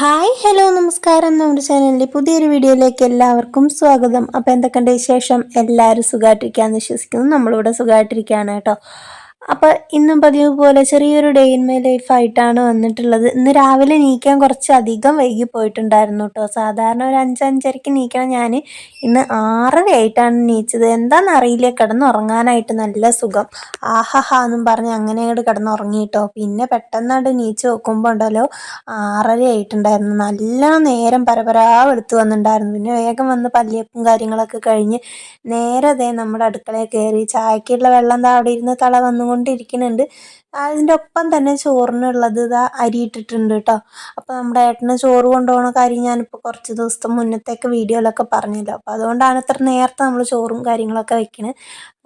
Hi hello നമസ്കാരം. നമ്മുടെ ചാനലിന്റെ പുതിയൊരു വീഡിയോയിലേക്ക് എല്ലാവർക്കും സ്വാഗതം. അപ്പോൾ എന്തൊക്കെയുണ്ട് ശേഷം എല്ലാവരും സുഖമായിട്ടിരിക്കാമെന്ന് വിശ്വസിക്കുന്നു. നമ്മളിവിടെ സുഖമായിട്ടിരിക്കുകയാണ് കേട്ടോ. അപ്പോൾ ഇന്നും പതിവ് പോലെ ചെറിയൊരു ഡേ ഇൻ മൈ ലൈഫായിട്ടാണ് വന്നിട്ടുള്ളത്. ഇന്ന് രാവിലെ നീക്കാൻ കുറച്ച് അധികം വൈകി പോയിട്ടുണ്ടായിരുന്നു കേട്ടോ സാധാരണ ഒരു അഞ്ചഞ്ചരയ്ക്ക് നീക്കണം ഞാൻ ഇന്ന് ആറരയായിട്ടാണ് നീച്ചത്. എന്താണെന്നറിയില്ല കിടന്നുറങ്ങാനായിട്ട് നല്ല സുഖം. ആഹാഹാ എന്നും പറഞ്ഞ് അങ്ങനെ അങ്ങോട്ട് കിടന്നുറങ്ങിയിട്ടോ പിന്നെ പെട്ടെന്നാണ്ട് നീച്ച് നോക്കുമ്പോൾ ഉണ്ടല്ലോ ആറരയായിട്ടുണ്ടായിരുന്നു നല്ല നേരം പരപരാ വെളുത്ത് വന്നിട്ടുണ്ടായിരുന്നു. പിന്നെ വേഗം വന്ന് പല്ലിയപ്പും കാര്യങ്ങളൊക്കെ കഴിഞ്ഞ് നേരെ അതേ നമ്മുടെ അടുക്കളയിൽ കയറി ചായക്കുള്ള വെള്ളം താ അവിടെ ഇരുന്ന് തള വന്നു കൊണ്ടിരിക്കുന്നുണ്ട് അതിന്റെ ഒപ്പം തന്നെ ചോറിനുള്ളത് ഇതാ അരി ഇട്ടിട്ടുണ്ട് കേട്ടോ അപ്പോൾ നമ്മുടെ ഏട്ടന് ചോറ് കൊണ്ടുപോകണ കാര്യം ഞാനിപ്പോൾ കുറച്ച് ദിവസത്തെ മുന്നത്തേക്ക് വീഡിയോയിലൊക്കെ പറഞ്ഞല്ലോ. അപ്പോൾ അതുകൊണ്ടാണ് ഇത്ര നേരത്തെ നമ്മൾ ചോറും കാര്യങ്ങളൊക്കെ വെക്കുന്നത്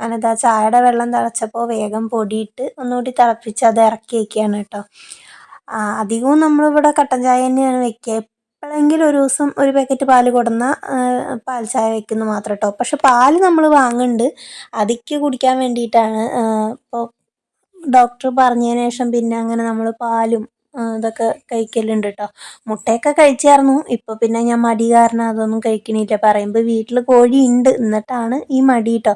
ഞാനിതാ ചായയുടെ വെള്ളം തിളച്ചപ്പോൾ വേഗം പൊടിയിട്ട് ഒന്നുകൂടി തിളപ്പിച്ച് അത് ഇറക്കി വയ്ക്കുകയാണ് കേട്ടോ അധികവും നമ്മളിവിടെ കട്ടൻ ചായ തന്നെയാണ് വെക്കുക. എപ്പോഴെങ്കിലും ഒരു ദിവസം ഒരു പാക്കറ്റ് പാൽ കൊടുന്ന പാൽ ചായ വെക്കുന്നു മാത്രം കേട്ടോ പക്ഷെ പാൽ നമ്മൾ വാങ്ങുന്നുണ്ട് അതിക്ക് കുടിക്കാൻ വേണ്ടിയിട്ടാണ് ഇപ്പോൾ ഡോക്ടർ പറഞ്ഞതിന് ശേഷം പിന്നെ അങ്ങനെ നമ്മൾ പാലും ഇതൊക്കെ കഴിക്കലുണ്ട് കേട്ടോ മുട്ടയൊക്കെ കഴിച്ചായിരുന്നു. ഇപ്പോൾ പിന്നെ ഞാൻ മടി കാരണം അതൊന്നും കഴിക്കണില്ല. പറയുമ്പോൾ വീട്ടിൽ കോഴി ഉണ്ട് എന്നിട്ടാണ് ഈ മടി കേട്ടോ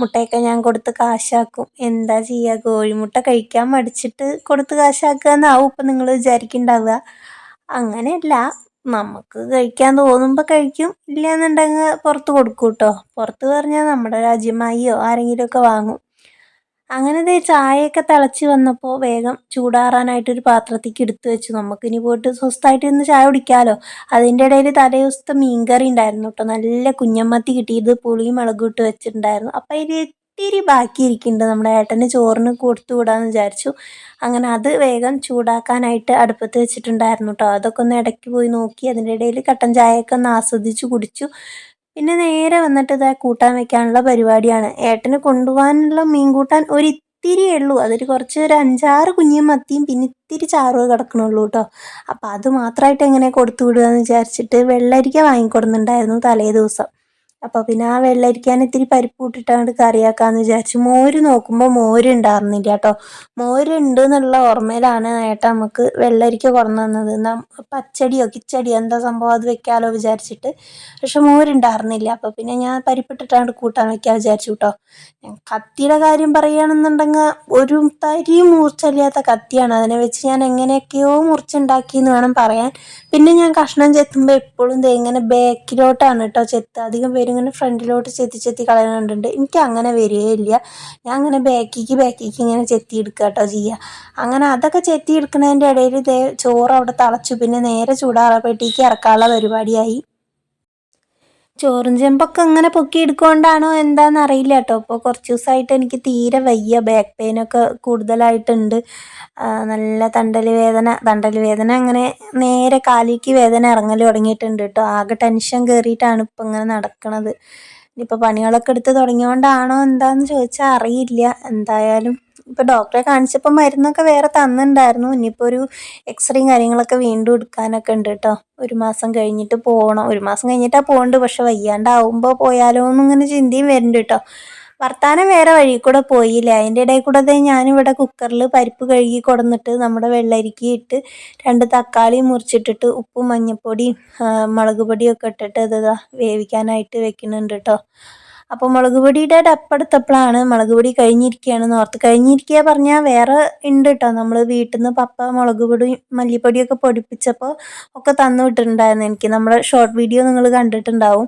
മുട്ടയൊക്കെ ഞാൻ കൊടുത്ത് കാശാക്കും. എന്താ ചെയ്യുക കോഴിമുട്ട കഴിക്കാൻ മടിച്ചിട്ട് കൊടുത്ത് കാശാക്കുക എന്നാവും ഇപ്പം നിങ്ങൾ വിചാരിക്കുന്നുണ്ടാവുക അങ്ങനെയല്ല. നമുക്ക് കഴിക്കാൻ തോന്നുമ്പോൾ കഴിക്കും. ഇല്ലയെന്നുണ്ടെങ്കിൽ പുറത്ത് കൊടുക്കും കേട്ടോ പുറത്ത് പറഞ്ഞാൽ നമ്മുടെ രാജ്യമായിയോ ആരെങ്കിലുമൊക്കെ വാങ്ങും. അങ്ങനെ ദേ ചായയൊക്കെ തിളച്ച് വന്നപ്പോൾ വേഗം ചൂടാറാനായിട്ടൊരു പാത്രത്തേക്ക് എടുത്തു വെച്ചു. നമുക്ക് ഇനി പോയിട്ട് സ്വസ്ഥമായിട്ട് ഇന്ന് ചായ കുടിക്കാമല്ലോ അതിന്റെ ഇടയിൽ തലേ ദിവസത്തെ മീൻകറി ഉണ്ടായിരുന്നു കേട്ടോ. നല്ല കുഞ്ഞമ്മത്തി കിട്ടിയത്. പുളിയും മുളകും ഇട്ട് വെച്ചിട്ടുണ്ടായിരുന്നു. അപ്പം അതിൽ ഇത്തിരി ബാക്കിയിരിക്കുന്നുണ്ട്. നമ്മുടെ ഏട്ടന് ചോറിന് കൊടുത്തു വിടാമെന്ന് വിചാരിച്ചു. അങ്ങനെ അത് വേഗം ചൂടാക്കാനായിട്ട് അടുപ്പത്ത് വെച്ചിട്ടുണ്ടായിരുന്നു കേട്ടോ അതൊക്കെ ഒന്ന് ഇടയ്ക്ക് പോയി നോക്കി അതിന്റെ ഇടയിൽ കട്ടൻ ചായയൊക്കെ ഒന്ന് ആസ്വദിച്ച് കുടിച്ചു. പിന്നെ നേരെ വന്നിട്ട് ഇതാ കൂട്ടാൻ വെക്കാനുള്ള പരിപാടിയാണ്. ഏട്ടന് കൊണ്ടുപോകാനുള്ള മീൻ കൂട്ടാൻ ഒരു ഇത്തിരി ഉള്ളൂ. അതൊരു കുറച്ച് ഒരു അഞ്ചാറ് കുഞ്ഞു മത്തിയും പിന്നെ ഇത്തിരി ചാറും കിടക്കണുള്ളൂ കേട്ടോ അപ്പോൾ അത് മാത്രമായിട്ട് എങ്ങനെ കൊടുത്തു വിടുക എന്ന് വിചാരിച്ചിട്ട് വെള്ളരിക്ക വാങ്ങിക്കൊടുന്നുണ്ടായിരുന്നു തലേ ദിവസം. അപ്പോൾ പിന്നെ ആ വെള്ളരിക്കാൻ ഇത്തിരി പരിപ്പ് ഇട്ടിട്ടാണ് കറിയാക്കാന്ന് വിചാരിച്ചു. മോര് നോക്കുമ്പോൾ മോര് ഉണ്ടായിരുന്നില്ല കേട്ടോ മോരുണ്ട് എന്നുള്ള ഓർമ്മയിലാണ് ഏട്ടാ നമുക്ക് വെള്ളരിക്ക കുറഞ്ഞു തന്നത്. പച്ചടിയോ കിച്ചടിയോ എന്താ സംഭവം അത് വെക്കാലോ വിചാരിച്ചിട്ട്. പക്ഷെ മോരുണ്ടായിരുന്നില്ല അപ്പോൾ പിന്നെ ഞാൻ പരിപ്പിട്ടിട്ടാണ് കൂട്ടാൻ വെക്കാൻ വിചാരിച്ചു കേട്ടോ കത്തിയുടെ കാര്യം പറയുകയാണെന്നുണ്ടെങ്കിൽ ഒരു തരി മൂർച്ചയില്ലാത്ത കത്തിയാണ്. അതിനെ വെച്ച് ഞാൻ എങ്ങനെയൊക്കെയോ മുറിച്ചുണ്ടാക്കി എന്ന് വേണം പറയാൻ. പിന്നെ ഞാൻ കഷ്ണം ചെത്തുമ്പോൾ എപ്പോഴും ഇങ്ങനെ ബാക്കിലോട്ടാണ് കേട്ടോ ചെത്ത്. അധികം പേരിങ്ങനെ ഫ്രണ്ടിലോട്ട് ചെത്തി ചെത്തി കളയുന്നുണ്ട്. എനിക്ക് അങ്ങനെ വരികയില്ല. ഞാൻ അങ്ങനെ ബാക്കിക്ക് ബാക്കിക്ക് ഇങ്ങനെ ചെത്തി എടുക്കുക കേട്ടോ ചെയ്യുക അങ്ങനെ അതൊക്കെ ചെത്തി എടുക്കുന്നതിന്റെ ഇടയിൽ ചോറ് അവിടെ തിളച്ചു. പിന്നെ നേരെ ചൂടാറപ്പെട്ടിക്ക് ഇറക്കാനുള്ള പരിപാടിയായി. ചോറും ചെമ്പൊക്കെ പൊക്കി എടുക്കൊണ്ടാണോ എന്താണെന്ന് അറിയില്ല കേട്ടോ. ഇപ്പോൾ കുറച്ച് ദിവസമായിട്ട് എനിക്ക് തീരെ വയ്യ. ബാക്ക് പെയിനൊക്കെ കൂടുതലായിട്ടുണ്ട്. നല്ല തണ്ടൽ വേദന തണ്ടൽ വേദന അങ്ങനെ നേരെ കാലിക്ക് വേദന ഇറങ്ങൽ തുടങ്ങിയിട്ടുണ്ട് കേട്ടോ. ആകെ ടെൻഷൻ കയറിയിട്ടാണ് ഇപ്പം ഇങ്ങനെ നടക്കണത്. ഇനിയിപ്പോൾ പണികളൊക്കെ എടുത്ത് തുടങ്ങിയോണ്ടാണോ എന്താന്ന് ചോദിച്ചാൽ അറിയില്ല. എന്തായാലും ഇപ്പോൾ ഡോക്ടറെ കാണിച്ചപ്പോൾ മരുന്നൊക്കെ വേറെ തന്നിട്ടുണ്ടായിരുന്നു ഇനിയിപ്പോൾ ഒരു എക്സ്റേയും കാര്യങ്ങളൊക്കെ വീണ്ടും എടുക്കാനൊക്കെ ഉണ്ട് കേട്ടോ ഒരു മാസം കഴിഞ്ഞിട്ട് പോകണം ഒരു മാസം കഴിഞ്ഞിട്ടാണ് പോകേണ്ടത് പക്ഷെ വയ്യാണ്ടാവുമ്പോൾ പോയാലോ എന്നിങ്ങനെ ചിന്തയും വരുന്നുണ്ട് കേട്ടോ വർത്താനം വേറെ വഴി കൂടെ പോയില്ല? അതിന്റെ ഇടയിൽ കൂടെ ഞാനിവിടെ കുക്കറിൽ പരിപ്പ് കഴുകി കൊടുന്നിട്ട് നമ്മുടെ വെള്ളരിക്ക ഇട്ട് രണ്ട് തക്കാളി മുറിച്ചിട്ടിട്ട് ഉപ്പും മഞ്ഞൾപ്പൊടിയും മുളക് പൊടിയൊക്കെ ഇട്ടിട്ട് ഇത് വേവിക്കാനായിട്ട് വെക്കുന്നുണ്ട് കേട്ടോ അപ്പോൾ മുളക് പൊടിയുടെ ഡപ്പെടുത്തപ്പോഴാണ് മുളക് പൊടി കഴിഞ്ഞിരിക്കുകയാണെന്ന് ഓർത്ത് കഴിഞ്ഞിരിക്കുക പറഞ്ഞാൽ വേറെ ഉണ്ട് കേട്ടോ. നമ്മൾ വീട്ടിൽ നിന്ന് പപ്പ മുളക് പൊടി മല്ലിപ്പൊടിയൊക്കെ പൊടിപ്പിച്ചപ്പോൾ ഒക്കെ തന്നു വിട്ടിട്ടുണ്ടായിരുന്നു എനിക്ക്. നമ്മുടെ ഷോർട്ട് വീഡിയോ നിങ്ങൾ കണ്ടിട്ടുണ്ടാവും.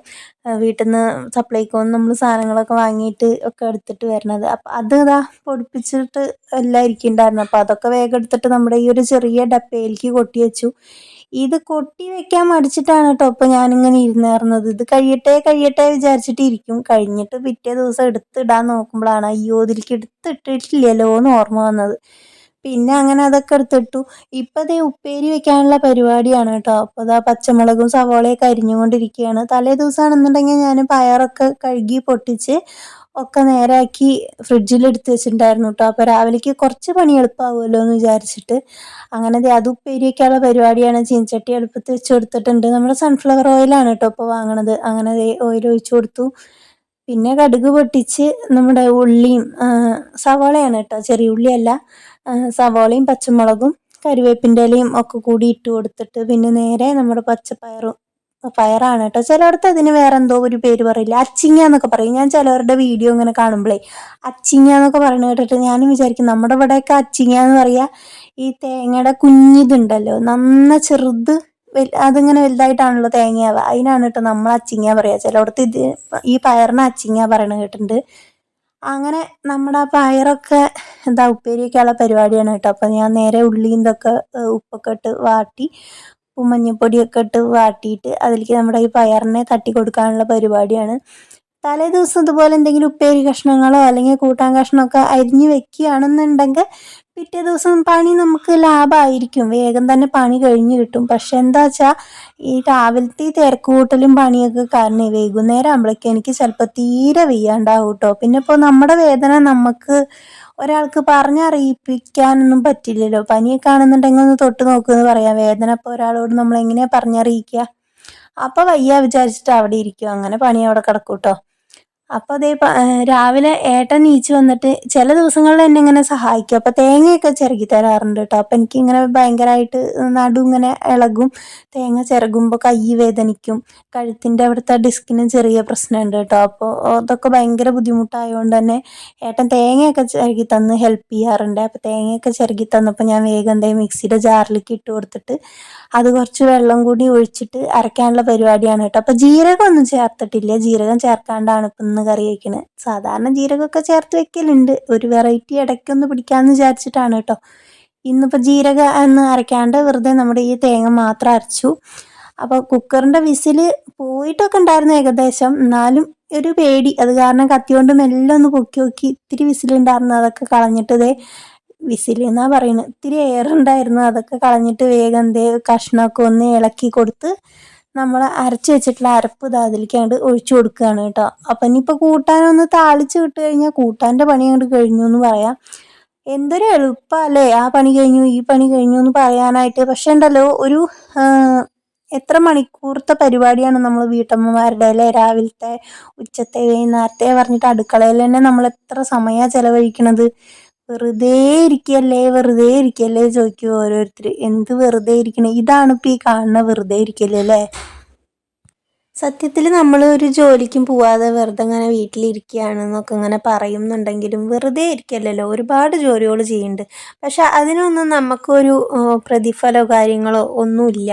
വീട്ടിൽ നിന്ന് സപ്ലൈക്കോന്ന് നമ്മൾ സാധനങ്ങളൊക്കെ വാങ്ങിയിട്ട് ഒക്കെ എടുത്തിട്ട് വരണത് അപ്പം അത് ഇതാ പൊടിപ്പിച്ചിട്ട് എല്ലാം ഇരിക്കുന്നുണ്ടായിരുന്നു. അപ്പോൾ അതൊക്കെ വേഗം എടുത്തിട്ട് നമ്മുടെ ഈ ഒരു ചെറിയ ഡപ്പയിലേക്ക് കൊട്ടി വെച്ചു. ഇത് കൊട്ടി വെക്കാൻ മടിച്ചിട്ടാണ് കേട്ടോ ഇപ്പൊ ഞാനിങ്ങനെ ഇരുന്നേറുന്നത് ഇത് കഴിയട്ടെ കഴിയട്ടെ വിചാരിച്ചിട്ട് ഇരിക്കും. കഴിഞ്ഞിട്ട് പിറ്റേ ദിവസം എടുത്തിടാൻ നോക്കുമ്പോഴാണ് അയ്യോ ഇതിലേക്ക് എടുത്തിട്ടിട്ടില്ലല്ലോ എന്ന് ഓർമ്മ വന്നത്. പിന്നെ അങ്ങനെ അതൊക്കെ എടുത്തിട്ടു. ഇപ്പം അതേ ഉപ്പേരി വെക്കാനുള്ള പരിപാടിയാണ് കേട്ടോ അപ്പോൾ അതാ പച്ചമുളകും സവോളയൊക്കെ അരിഞ്ഞുകൊണ്ടിരിക്കുകയാണ് തലേ ദിവസമാണെന്നുണ്ടെങ്കിൽ ഞാൻ പയറൊക്കെ കഴുകി പൊട്ടിച്ച് ഒക്കെ നേരാക്കി ഫ്രിഡ്ജിൽ എടുത്ത് വെച്ചിട്ടുണ്ടായിരുന്നു കേട്ടോ അപ്പോൾ രാവിലേക്ക് കുറച്ച് പണി എളുപ്പമാവുമല്ലോ എന്ന് വിചാരിച്ചിട്ട്. അങ്ങനെ അത് ഉപ്പേരിയൊക്കെയുള്ള പരിപാടിയാണ്. ചീനച്ചട്ടി എളുപ്പത്തിൽ വെച്ച് കൊടുത്തിട്ടുണ്ട്. നമ്മൾ സൺഫ്ലവർ ഓയിലാണ് കേട്ടോ ഇപ്പോൾ വാങ്ങണത്. അങ്ങനെ ഓയിൽ ഒഴിച്ചു കൊടുത്തു. പിന്നെ കടുക് പൊട്ടിച്ച് നമ്മുടെ ഉള്ളിയും സവാളയാണ് കേട്ടോ ചെറിയ ഉള്ളിയല്ല സവാളയും പച്ചമുളകും കരുവേപ്പിന്റെ ഇലയും ഒക്കെ കൂടി ഇട്ട് കൊടുത്തിട്ട് പിന്നെ നേരെ നമ്മുടെ പച്ചപ്പയറും പയറാണ് കേട്ടോ ചിലയിടത്ത് അതിന് വേറെ എന്തോ ഒരു പേര് പറയില്ല? അച്ചിങ്ങ എന്നൊക്കെ പറയും. ഞാൻ ചിലവരുടെ വീഡിയോ ഇങ്ങനെ കാണുമ്പോഴേ അച്ചിങ്ങ എന്നൊക്കെ പറയുന്നത് കേട്ടിട്ട് ഞാനും വിചാരിക്കും നമ്മുടെ ഇവിടെയൊക്കെ അച്ചിങ്ങ എന്ന് പറയുക ഈ തേങ്ങയുടെ കുഞ്ഞിതുണ്ടല്ലോ. നന്ന ചെറുത് അതിങ്ങനെ വലുതായിട്ടാണല്ലോ തേങ്ങയാവുക. അതിനാണ് കേട്ടോ നമ്മൾ അച്ചിങ്ങ പറയാ. ചിലയിടത്ത് ഇത് ഈ പയറിന് അച്ചിങ്ങ പറയണ കേട്ടിട്ടുണ്ട്. അങ്ങനെ നമ്മുടെ പയറൊക്കെ എന്താ ഉപ്പേരിയൊക്കെയുള്ള പരിപാടിയാണ് കേട്ടോ അപ്പം ഞാൻ നേരെ ഉള്ളിന്തൊക്കെ ഉപ്പൊക്കെ ഇട്ട് വാട്ടി. ഉപ്പും മഞ്ഞൾപ്പൊടിയൊക്കെ ഇട്ട് വാട്ടിയിട്ട് അതിലേക്ക് നമ്മുടെ ഈ പയറിനെ തട്ടി കൊടുക്കാനുള്ള പരിപാടിയാണ്. തലേ ദിവസം ഇതുപോലെ എന്തെങ്കിലും ഉപ്പേരി കഷ്ണങ്ങളോ അല്ലെങ്കിൽ കൂട്ടാൻ കഷ്ണമൊക്കെ അരിഞ്ഞ് വെക്കുകയാണെന്നുണ്ടെങ്കിൽ പിറ്റേ ദിവസം പണി നമുക്ക് ലാഭമായിരിക്കും വേഗം തന്നെ പണി കഴിഞ്ഞ് കിട്ടും. പക്ഷെ എന്താ വെച്ചാൽ ഈ രാവിലത്തെ തിരക്കൂട്ടലും പണിയൊക്കെ കാരണം വൈകുന്നേരം ആകുമ്പോഴേക്കും എനിക്ക് ചിലപ്പോൾ തീരെ വെയ്യാണ്ടാവും കേട്ടോ. പിന്നെ ഇപ്പോൾ നമ്മുടെ വേദന നമുക്ക് ഒരാൾക്ക് പറഞ്ഞറിയിപ്പിക്കാനൊന്നും പറ്റില്ലല്ലോ. പനിയൊക്കെ ആണെന്നുണ്ടെങ്കിൽ ഒന്ന് തൊട്ട് നോക്കുമെന്ന് പറയാം. വേദന ഇപ്പോൾ ഒരാളോട് നമ്മൾ എങ്ങനെയാണ് പറഞ്ഞറിയിക്കുക? അപ്പോൾ വയ്യ വിചാരിച്ചിട്ട് അവിടെ ഇരിക്കും. അങ്ങനെ പണി അവിടെ കിടക്കൂട്ടോ കേട്ടോ അപ്പോൾ അതേ രാവിലെ ഏട്ടൻ നീച്ച് വന്നിട്ട് ചില ദിവസങ്ങളിൽ എന്നെ ഇങ്ങനെ സഹായിക്കും. അപ്പോൾ തേങ്ങയൊക്കെ ചിരകി തരാറുണ്ട് കേട്ടോ അപ്പോൾ എനിക്കിങ്ങനെ ഭയങ്കരമായിട്ട് നടു ഇങ്ങനെ ഇളകും. തേങ്ങ ചിരകുമ്പോൾ കൈ വേദനിക്കും. കഴുത്തിന്റെ അവിടുത്തെ ഡിസ്കിന് ചെറിയ പ്രശ്നമുണ്ട് കേട്ടോ അപ്പോൾ അതൊക്കെ ഭയങ്കര ബുദ്ധിമുട്ടായതുകൊണ്ട് തന്നെ ഏട്ടൻ തേങ്ങയൊക്കെ ചിരകി തന്ന് ഹെൽപ്പ് ചെയ്യാറുണ്ട്. അപ്പോൾ തേങ്ങയൊക്കെ ചിരകി തന്നപ്പോൾ ഞാൻ വേഗം എന്തേ മിക്സിയുടെ ജാറിലേക്ക് ഇട്ട് കൊടുത്തിട്ട് അത് കുറച്ച് വെള്ളം കൂടി ഒഴിച്ചിട്ട് അരക്കാനുള്ള പരിപാടിയാണ് കേട്ടോ. അപ്പം ജീരകം ഒന്നും ചേർത്തിട്ടില്ല. ജീരകം ചേർക്കാണ്ടാണ് ഇപ്പം ഇന്ന് കറി വയ്ക്കുന്നത് സാധാരണ ജീരകമൊക്കെ ചേർത്ത് വെക്കലുണ്ട്. ഒരു വെറൈറ്റി ഇടയ്ക്കൊന്ന് പിടിക്കാമെന്ന് വിചാരിച്ചിട്ടാണ് കേട്ടോ. ഇന്നിപ്പോൾ ജീരക എന്ന് അരയ്ക്കാണ്ട് വെറുതെ നമ്മുടെ ഈ തേങ്ങ മാത്രം അരച്ചു. അപ്പോൾ കുക്കറിന്റെ വിസിൽ പോയിട്ടൊക്കെ ഉണ്ടായിരുന്നു ഏകദേശം. എന്നാലും ഒരു പേടി. അത് കാരണം കത്തിയോണ്ട് മെല്ലെ ഒന്ന് പൊക്കി നോക്കി ഇത്തിരി വിസിലുണ്ടായിരുന്നു. അതൊക്കെ കളഞ്ഞിട്ട് വിസിൽ എന്നാ പറയുന്നത് ഇത്തിരി എയർ ഉണ്ടായിരുന്നു. അതൊക്കെ കളഞ്ഞിട്ട് വേഗം എന്തേ കഷ്ണമൊക്കെ ഒന്ന് ഇളക്കി കൊടുത്ത് നമ്മൾ അരച്ച് വെച്ചിട്ടുള്ള അരപ്പ് ഇത് അതിലേക്കാണ്ട് ഒഴിച്ചു കൊടുക്കുകയാണ് കേട്ടോ. അപ്പം ഇനിയിപ്പോൾ കൂട്ടാനൊന്ന് താളിച്ച് വിട്ട് കഴിഞ്ഞാൽ കൂട്ടാന്റെ പണി അങ്ങോട്ട് കഴിഞ്ഞു എന്ന് പറയാം. എന്തൊരു എളുപ്പമല്ലേ ആ പണി കഴിഞ്ഞു ഈ പണി കഴിഞ്ഞു എന്ന് പറയാനായിട്ട്. പക്ഷെ ഉണ്ടല്ലോ ഒരു എത്ര മണിക്കൂറത്തെ പരിപാടിയാണ് നമ്മൾ വീട്ടമ്മമാരുടെ അല്ലെ? രാവിലത്തെ ഉച്ചത്തെ വൈകുന്നേരത്തെ പറഞ്ഞിട്ട് അടുക്കളയിൽ തന്നെ നമ്മൾ എത്ര സമയമാണ് ചിലവഴിക്കണത്? വെറുതെ ഇരിക്കല്ലേ വെറുതെ ഇരിക്കല്ലേ ചോദിക്കും ഓരോരുത്തർ എന്ത് വെറുതെ ഇരിക്കണേ? ഇതാണ് ഇപ്പം ഈ കാണുന്ന വെറുതെ ഇരിക്കല്ലേ അല്ലേ സത്യത്തിൽ നമ്മൾ ഒരു ജോലിക്കും പോവാതെ വെറുതെ ഇങ്ങനെ വീട്ടിലിരിക്കുകയാണെന്നൊക്കെ ഇങ്ങനെ പറയുന്നുണ്ടെങ്കിലും വെറുതെ ഇരിക്കല്ലല്ലോ. ഒരുപാട് ജോലികൾ ചെയ്യുന്നുണ്ട് പക്ഷെ അതിനൊന്നും നമുക്കൊരു പ്രതിഫലമോ കാര്യങ്ങളോ ഒന്നുമില്ല.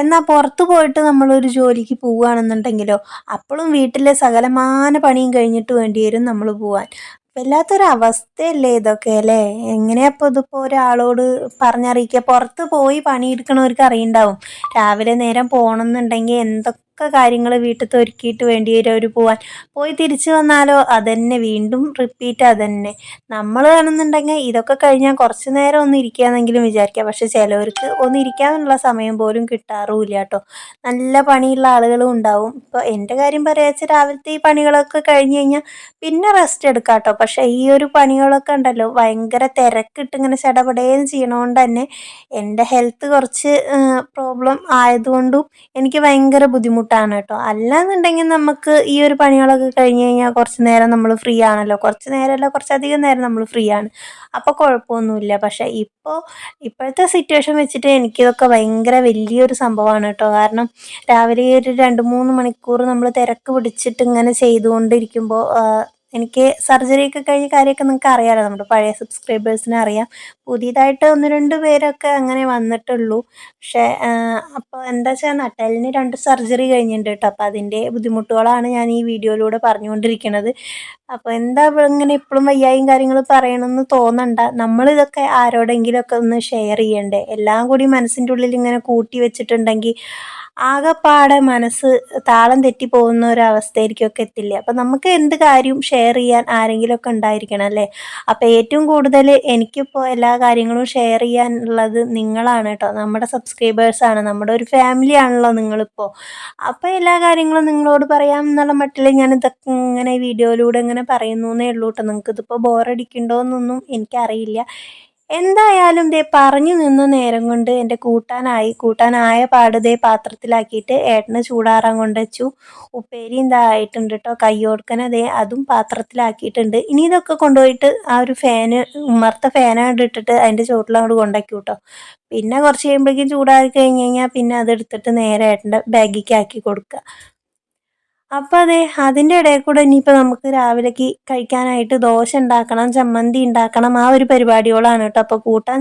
എന്നാൽ പുറത്ത് പോയിട്ട് നമ്മളൊരു ജോലിക്ക് പോവുകയാണെന്നുണ്ടെങ്കിലോ അപ്പോഴും വീട്ടിലെ സകലമാന പണിയും കഴിഞ്ഞിട്ട് വേണ്ടി വരും നമ്മൾ പോവാൻ. വല്ലാത്തൊരവസ്ഥയല്ലേ ഇതൊക്കെ അല്ലേ എങ്ങനെയാ ഇപ്പോൾ ഇതിപ്പോൾ ഒരാളോട് പറഞ്ഞറിയിക്കുക? പുറത്ത് പോയി പണിയെടുക്കണവർക്ക് അറിയുണ്ടാവും. രാവിലെ നേരം പോകണമെന്നുണ്ടെങ്കിൽ എന്തൊക്കെ ഒക്കെ കാര്യങ്ങൾ വീട്ടിൽ ഒരുക്കിയിട്ട് വേണ്ടി വരും അവർ പോവാൻ. പോയി തിരിച്ചു വന്നാലോ അതന്നെ വീണ്ടും റിപ്പീറ്റ് അതന്നെ. നമ്മൾ കാണുന്നുണ്ടെങ്കിൽ ഇതൊക്കെ കഴിഞ്ഞാൽ കുറച്ച് നേരം ഒന്ന് ഇരിക്കാമെന്നെങ്കിലും വിചാരിക്കാം. പക്ഷെ ചിലവർക്ക് ഒന്ന് ഇരിക്കാനുള്ള സമയം പോലും കിട്ടാറുമില്ല കേട്ടോ. നല്ല പണിയുള്ള ആളുകളും ഉണ്ടാവും. ഇപ്പോൾ എന്റെ കാര്യം പറയാച്ച രാവിലത്തെ ഈ പണികളൊക്കെ കഴിഞ്ഞ് കഴിഞ്ഞാൽ പിന്നെ റെസ്റ്റ് എടുക്കാം കേട്ടോ. പക്ഷേ ഈ ഒരു പണികളൊക്കെ ഉണ്ടല്ലോ ഭയങ്കര തിരക്കിട്ട് ഇങ്ങനെ ചടപടേന്ന് ചെയ്യണോണ്ട് തന്നെ എന്റെ ഹെൽത്ത് കുറച്ച് പ്രോബ്ലം ആയതുകൊണ്ടും എനിക്ക് ഭയങ്കര ബുദ്ധിമുട്ട്. ബുദ്ധിമുട്ടാണ് കേട്ടോ. അല്ലാന്നുണ്ടെങ്കിൽ നമുക്ക് ഈ ഒരു പണികളൊക്കെ കഴിഞ്ഞ് കഴിഞ്ഞാൽ കുറച്ച് നേരം നമ്മൾ ഫ്രീ ആണല്ലോ. കുറച്ച് നേരമല്ല കുറച്ചധികം നേരം നമ്മൾ ഫ്രീ ആണ്. അപ്പോൾ കുഴപ്പമൊന്നുമില്ല. പക്ഷേ ഇപ്പോൾ ഇപ്പോഴത്തെ സിറ്റുവേഷൻ വെച്ചിട്ട് എനിക്കിതൊക്കെ ഭയങ്കര വലിയൊരു സംഭവമാണ് കേട്ടോ. കാരണം രാവിലെ ഒരു രണ്ട് മൂന്ന് മണിക്കൂർ നമ്മൾ തിരക്ക് പിടിച്ചിട്ട് ഇങ്ങനെ ചെയ്തുകൊണ്ടിരിക്കുമ്പോൾ എനിക്ക് സർജറി ഒക്കെ കഴിഞ്ഞ കാര്യമൊക്കെ നിങ്ങൾക്ക് അറിയാമല്ലോ നമ്മുടെ പഴയ സബ്സ്ക്രൈബേഴ്സിനെ അറിയാം. പുതിയതായിട്ട് ഒന്ന് രണ്ട് പേരൊക്കെ അങ്ങനെ വന്നിട്ടുള്ളൂ. പക്ഷേ അപ്പോൾ എന്താ വെച്ചാൽ നട്ടലിന് രണ്ട് സർജറി കഴിഞ്ഞിട്ടുണ്ട് കേട്ടോ. അപ്പോൾ അതിന്റെ ബുദ്ധിമുട്ടുകളാണ് ഞാൻ ഈ വീഡിയോയിലൂടെ പറഞ്ഞുകൊണ്ടിരിക്കുന്നത്. അപ്പോൾ എന്താ ഇങ്ങനെ ഇപ്പോഴും വയ്യായും കാര്യങ്ങൾ പറയണമെന്ന് തോന്നണ്ട. നമ്മളിതൊക്കെ ആരോടെങ്കിലുമൊക്കെ ഒന്ന് ഷെയർ ചെയ്യണ്ടേ. എല്ലാം കൂടി മനസ്സിന്റെ ഉള്ളിൽ ഇങ്ങനെ കൂട്ടി വെച്ചിട്ടുണ്ടെങ്കിൽ ആകെപ്പാടെ മനസ്സ് താളം തെറ്റി പോകുന്ന ഒരു ഒക്കെ എത്തില്ലേ? അപ്പം നമുക്ക് എന്ത് കാര്യവും ഷെയർ ചെയ്യാൻ ആരെങ്കിലുമൊക്കെ ഉണ്ടായിരിക്കണം അല്ലേ? അപ്പം ഏറ്റവും കൂടുതൽ എനിക്കിപ്പോൾ എല്ലാ കാര്യങ്ങളും ഷെയർ ചെയ്യാനുള്ളത് നിങ്ങളാണ് കേട്ടോ. നമ്മുടെ സബ്സ്ക്രൈബേഴ്സാണ് നമ്മുടെ ഒരു ഫാമിലി ആണല്ലോ നിങ്ങളിപ്പോൾ അപ്പോൾ എല്ലാ കാര്യങ്ങളും നിങ്ങളോട് പറയാം എന്നുള്ള മട്ടിൽ ഞാൻ ഇതൊക്കെ ഇങ്ങനെ വീഡിയോയിലൂടെ ഇങ്ങനെ പറയുന്നു എന്നേ ഉള്ളൂ കേട്ടോ. നിങ്ങൾക്ക് ഇതിപ്പോൾ ബോറടിക്കണ്ടോ എന്നൊന്നും എനിക്കറിയില്ല. എന്തായാലും ദേ പറഞ്ഞു നിന്ന നേരം കൊണ്ട് എന്റെ കൂട്ടാനായി കൂട്ടാനായ പാട് ദേ പാത്രത്തിലാക്കിയിട്ട് ഏട്ടന് ചൂടാറാൻ കൊണ്ടുവച്ചു ഉപ്പേരി എന്താ കേട്ടോ കയ്യോടുക്കനെ ദേ അതും പാത്രത്തിലാക്കിയിട്ടുണ്ട്. ഇനി ഇതൊക്കെ കൊണ്ടുപോയിട്ട് ആ ഒരു ഫാന് ഉമ്മർത്ത ഫാനാണ്ട് ഇട്ടിട്ട് അതിന്റെ ചോട്ടിൽ അങ്ങോട്ട് കൊണ്ടാക്കി കേട്ടോ പിന്നെ കുറച്ച് കഴിയുമ്പോഴേക്കും ചൂടാറി കഴിഞ്ഞ് കഴിഞ്ഞാൽ പിന്നെ അത് എടുത്തിട്ട് നേരെ ഏട്ടന്റെ ബാഗിക്കാക്കി കൊടുക്കുക. അപ്പോൾ അതെ അതിന്റെ ഇടയിൽ കൂടെ ഇനിയിപ്പോൾ നമുക്ക് രാവിലേക്ക് കഴിക്കാനായിട്ട് ദോശ ഉണ്ടാക്കണം ചമ്മന്തി ഉണ്ടാക്കണം ആ ഒരു പരിപാടിയോളാണ് കേട്ടോ. അപ്പോൾ കൂട്ടാൻ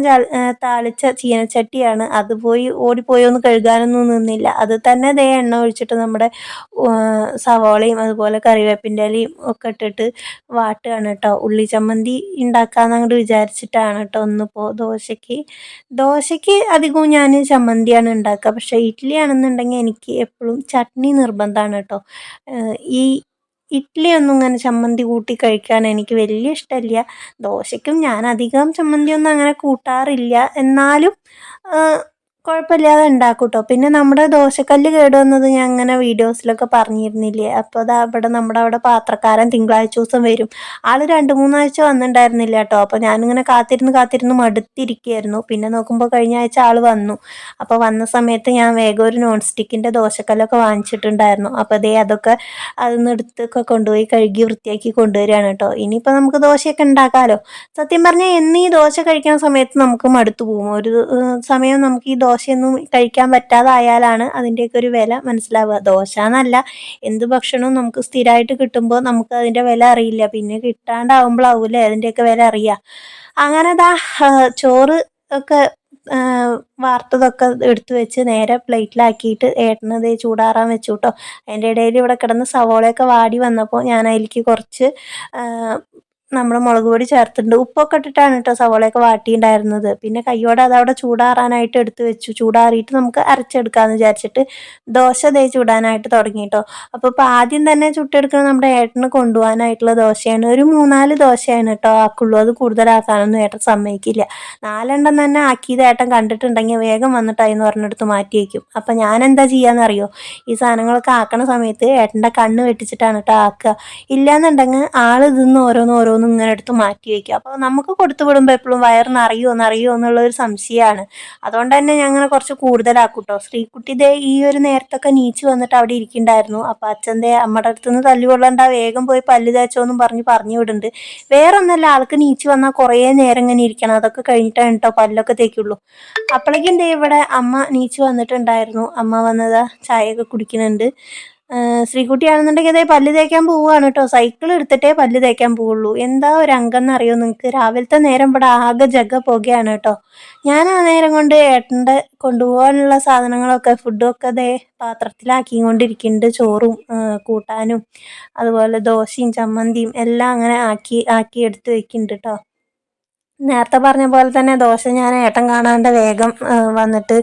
താളിച്ച ചീനച്ചട്ടിയാണ്. അത് പോയി ഓടിപ്പോയി കഴുകാനൊന്നും നിന്നില്ല. അത് തന്നെ ദേ എണ്ണ ഒഴിച്ചിട്ട് നമ്മുടെ സവോളയും അതുപോലെ കറിവേപ്പിന്റെ ഇലയും ഒക്കെ ഇട്ടിട്ട് വാട്ടുകയാണ് കേട്ടോ. ഉള്ളി ചമ്മന്തി ഉണ്ടാക്കാമെന്ന് അങ്ങോട്ട് വിചാരിച്ചിട്ടാണ് കേട്ടോ ഒന്നിപ്പോൾ ദോശയ്ക്ക് ദോശയ്ക്ക് അധികവും ഞാൻ ചമ്മന്തിയാണ് ഉണ്ടാക്കുക. പക്ഷേ ഇഡ്ഡലി ആണെന്നുണ്ടെങ്കിൽ എനിക്ക് എപ്പോഴും ചട്നി നിർബന്ധമാണ് കേട്ടോ. ഈ ഇഡ്ഡലി ഒന്നും ഇങ്ങനെ ചമ്മന്തി കൂട്ടി കഴിക്കാൻ എനിക്ക് വലിയ ഇഷ്ടമില്ല ദോശയ്ക്കും ഞാൻ അധികം ചമ്മന്തിയൊന്നും അങ്ങനെ കൂട്ടാറില്ല. എന്നാലും കുഴപ്പമില്ലാതെ ഉണ്ടാക്കും കേട്ടോ പിന്നെ നമ്മുടെ ദോശക്കല്ല് കേടുവന്നത് ഞാൻ അങ്ങനെ വീഡിയോസിലൊക്കെ പറഞ്ഞിരുന്നില്ലേ? അപ്പോൾ അത് അവിടെ നമ്മുടെ അവിടെ പാത്രക്കാരൻ തിങ്കളാഴ്ച ദിവസം വരും. ആൾ രണ്ട് മൂന്നാഴ്ച വന്നിട്ടുണ്ടായിരുന്നില്ല കേട്ടോ അപ്പോൾ ഞാനിങ്ങനെ കാത്തിരുന്ന് കാത്തിരുന്ന് മടുത്തിരിക്കുകയായിരുന്നു. പിന്നെ നോക്കുമ്പോൾ കഴിഞ്ഞ ആഴ്ച ആൾ വന്നു. അപ്പോൾ വന്ന സമയത്ത് ഞാൻ വേഗം ഒരു നോൺ സ്റ്റിക്കിന്റെ ദോശക്കല്ലൊക്കെ വാങ്ങിച്ചിട്ടുണ്ടായിരുന്നു. അപ്പോൾ അതേ അതൊക്കെ അതൊന്ന് എടുത്തൊക്കെ കൊണ്ടുപോയി കഴുകി വൃത്തിയാക്കി കൊണ്ടുവരികയാണ് കേട്ടോ ഇനിയിപ്പോൾ നമുക്ക് ദോശയൊക്കെ ഉണ്ടാക്കാമല്ലോ സത്യം പറഞ്ഞാൽ എന്നീ ദോശ കഴിക്കുന്ന സമയത്ത് നമുക്ക് മടുത്തു പോകും. ഒരു സമയം നമുക്ക് ഈ ദോശയൊന്നും കഴിക്കാൻ പറ്റാതായാലാണ് അതിന്റെയൊക്കെ ഒരു വില മനസ്സിലാവുക. ദോശ എന്നല്ല എന്ത് ഭക്ഷണവും നമുക്ക് സ്ഥിരമായിട്ട് കിട്ടുമ്പോൾ നമുക്ക് അതിന്റെ വില അറിയില്ല. പിന്നെ കിട്ടാണ്ടാവുമ്പോഴാവൂലേ അതിന്റെയൊക്കെ വില അറിയുക. അങ്ങനെ ദാ ചോറ് ഒക്കെ വാർത്തതൊക്കെ എടുത്തു വെച്ച് നേരെ പ്ലേറ്റിലാക്കിയിട്ട് ഏട്ടന് ദേ ചൂടാറാൻ വെച്ചു കേട്ടോ അതിന്റെ ഇടയിൽ ഇവിടെ കിടന്ന് സവോളയൊക്കെ വാടി വന്നപ്പോൾ ഞാൻ അതിലേക്ക് കുറച്ച് നമ്മൾ മുളക് പൊടി ചേർത്തിട്ടുണ്ട്. ഉപ്പൊക്കെ ഇട്ടിട്ടാണ് കേട്ടോ സവോളയൊക്കെ വാട്ടിയിട്ടുണ്ടായിരുന്നത് പിന്നെ കയ്യോടെ അതവിടെ ചൂടാറാനായിട്ട് എടുത്തു വെച്ചു. ചൂടാറിയിട്ട് നമുക്ക് അരച്ചെടുക്കാമെന്ന് വിചാരിച്ചിട്ട് ദോശ ദേ ചൂടാനായിട്ട് തുടങ്ങി കേട്ടോ അപ്പോൾ ഇപ്പോൾ ആദ്യം തന്നെ ചുട്ടെടുക്കുന്നത് നമ്മുടെ ഏട്ടന് കൊണ്ടുപോകാനായിട്ടുള്ള ദോശയാണ്. ഒരു മൂന്നാൽ ദോശയാണ് കേട്ടോ ആക്കുള്ളൂ. അത് കൂടുതലാക്കാനൊന്നും ഏട്ടൻ സമ്മതിക്കില്ല. നാലെണ്ണം തന്നെ ആക്കിയത് ഏട്ടൻ കണ്ടിട്ടുണ്ടെങ്കിൽ വേഗം വന്നിട്ട് അതിന്ന് പറഞ്ഞെടുത്ത് മാറ്റി വയ്ക്കും അപ്പം ഞാൻ എന്താ ചെയ്യാന്നറിയോ? ഈ സാധനങ്ങളൊക്കെ ആക്കണ സമയത്ത് ഏട്ടന്റെ കണ്ണ് വെട്ടിച്ചിട്ടാണ് കേട്ടോ ആക്കുക. ഇല്ലാന്നുണ്ടെങ്കിൽ ആൾ ഇതിന്ന് ഓരോന്ന് ഓരോന്ന് ഇങ്ങനെ എടുത്ത് മാറ്റി വയ്ക്കുക അപ്പോൾ നമുക്ക് കൊടുത്തു വിടുമ്പോൾ എപ്പോഴും വയറിന് അറിയോ എന്നറിയോ എന്നുള്ളൊരു സംശയമാണ് അതുകൊണ്ട് തന്നെ ഞങ്ങൾ കുറച്ച് കൂടുതലാക്കും കേട്ടോ ശ്രീകുട്ടി ദേ ഈ ഒരു നേരത്തൊക്കെ നീച്ച് വന്നിട്ട് അവിടെ ഇരിക്കുന്നുണ്ടായിരുന്നു അപ്പോൾ അച്ഛന്റെ അമ്മയുടെ അടുത്ത് നിന്ന് തല്ലുകൊള്ളണ്ട വേഗം പോയി പല്ല് തേച്ചോന്നും പറഞ്ഞ് പറഞ്ഞു വിടുന്നുണ്ട്. വേറെ ഒന്നല്ല ആൾക്ക് നീച്ച് വന്നാൽ കുറേ നേരം ഇങ്ങനെ ഇരിക്കണം. അതൊക്കെ കഴിഞ്ഞിട്ടാണ് കേട്ടോ പല്ലൊക്കെ തേക്കുള്ളൂ. അപ്പോഴേക്കും ദേ ഇവിടെ അമ്മ നീച്ച് വന്നിട്ടുണ്ടായിരുന്നു. അമ്മ വന്നതാ ചായയൊക്കെ കുടിക്കുന്നുണ്ട്. ശ്രീകുട്ടിയാണെന്നുണ്ടെങ്കിൽ അതേ പല്ല് തേക്കാൻ പോവുകയാണ് കേട്ടോ. സൈക്കിൾ എടുത്തിട്ടേ പല്ല് തേക്കാൻ പോവുള്ളൂ. എന്താ ഒരു അംഗം എന്നറിയോ? നിങ്ങൾക്ക് രാവിലത്തെ നേരം ഇവിടെ ആകെ ജഗ പോകുകയാണ് കേട്ടോ. ഞാൻ ആ നേരം കൊണ്ട് ഏട്ടന്റെ കൊണ്ടുപോകാനുള്ള സാധനങ്ങളൊക്കെ ഫുഡൊക്കെ അതേ പാത്രത്തിലാക്കി കൊണ്ടിരിക്കുന്നുണ്ട് ചോറും കൂട്ടാനും അതുപോലെ ദോശയും ചമ്മന്തിയും എല്ലാം അങ്ങനെ ആക്കി ആക്കി എടുത്ത് വെക്കുന്നുണ്ട് കേട്ടോ. നേരത്തെ പറഞ്ഞ പോലെ തന്നെ ദോശ ഞാൻ ഏട്ടൻ കാണാണ്ട് വേഗം വന്നിട്ട്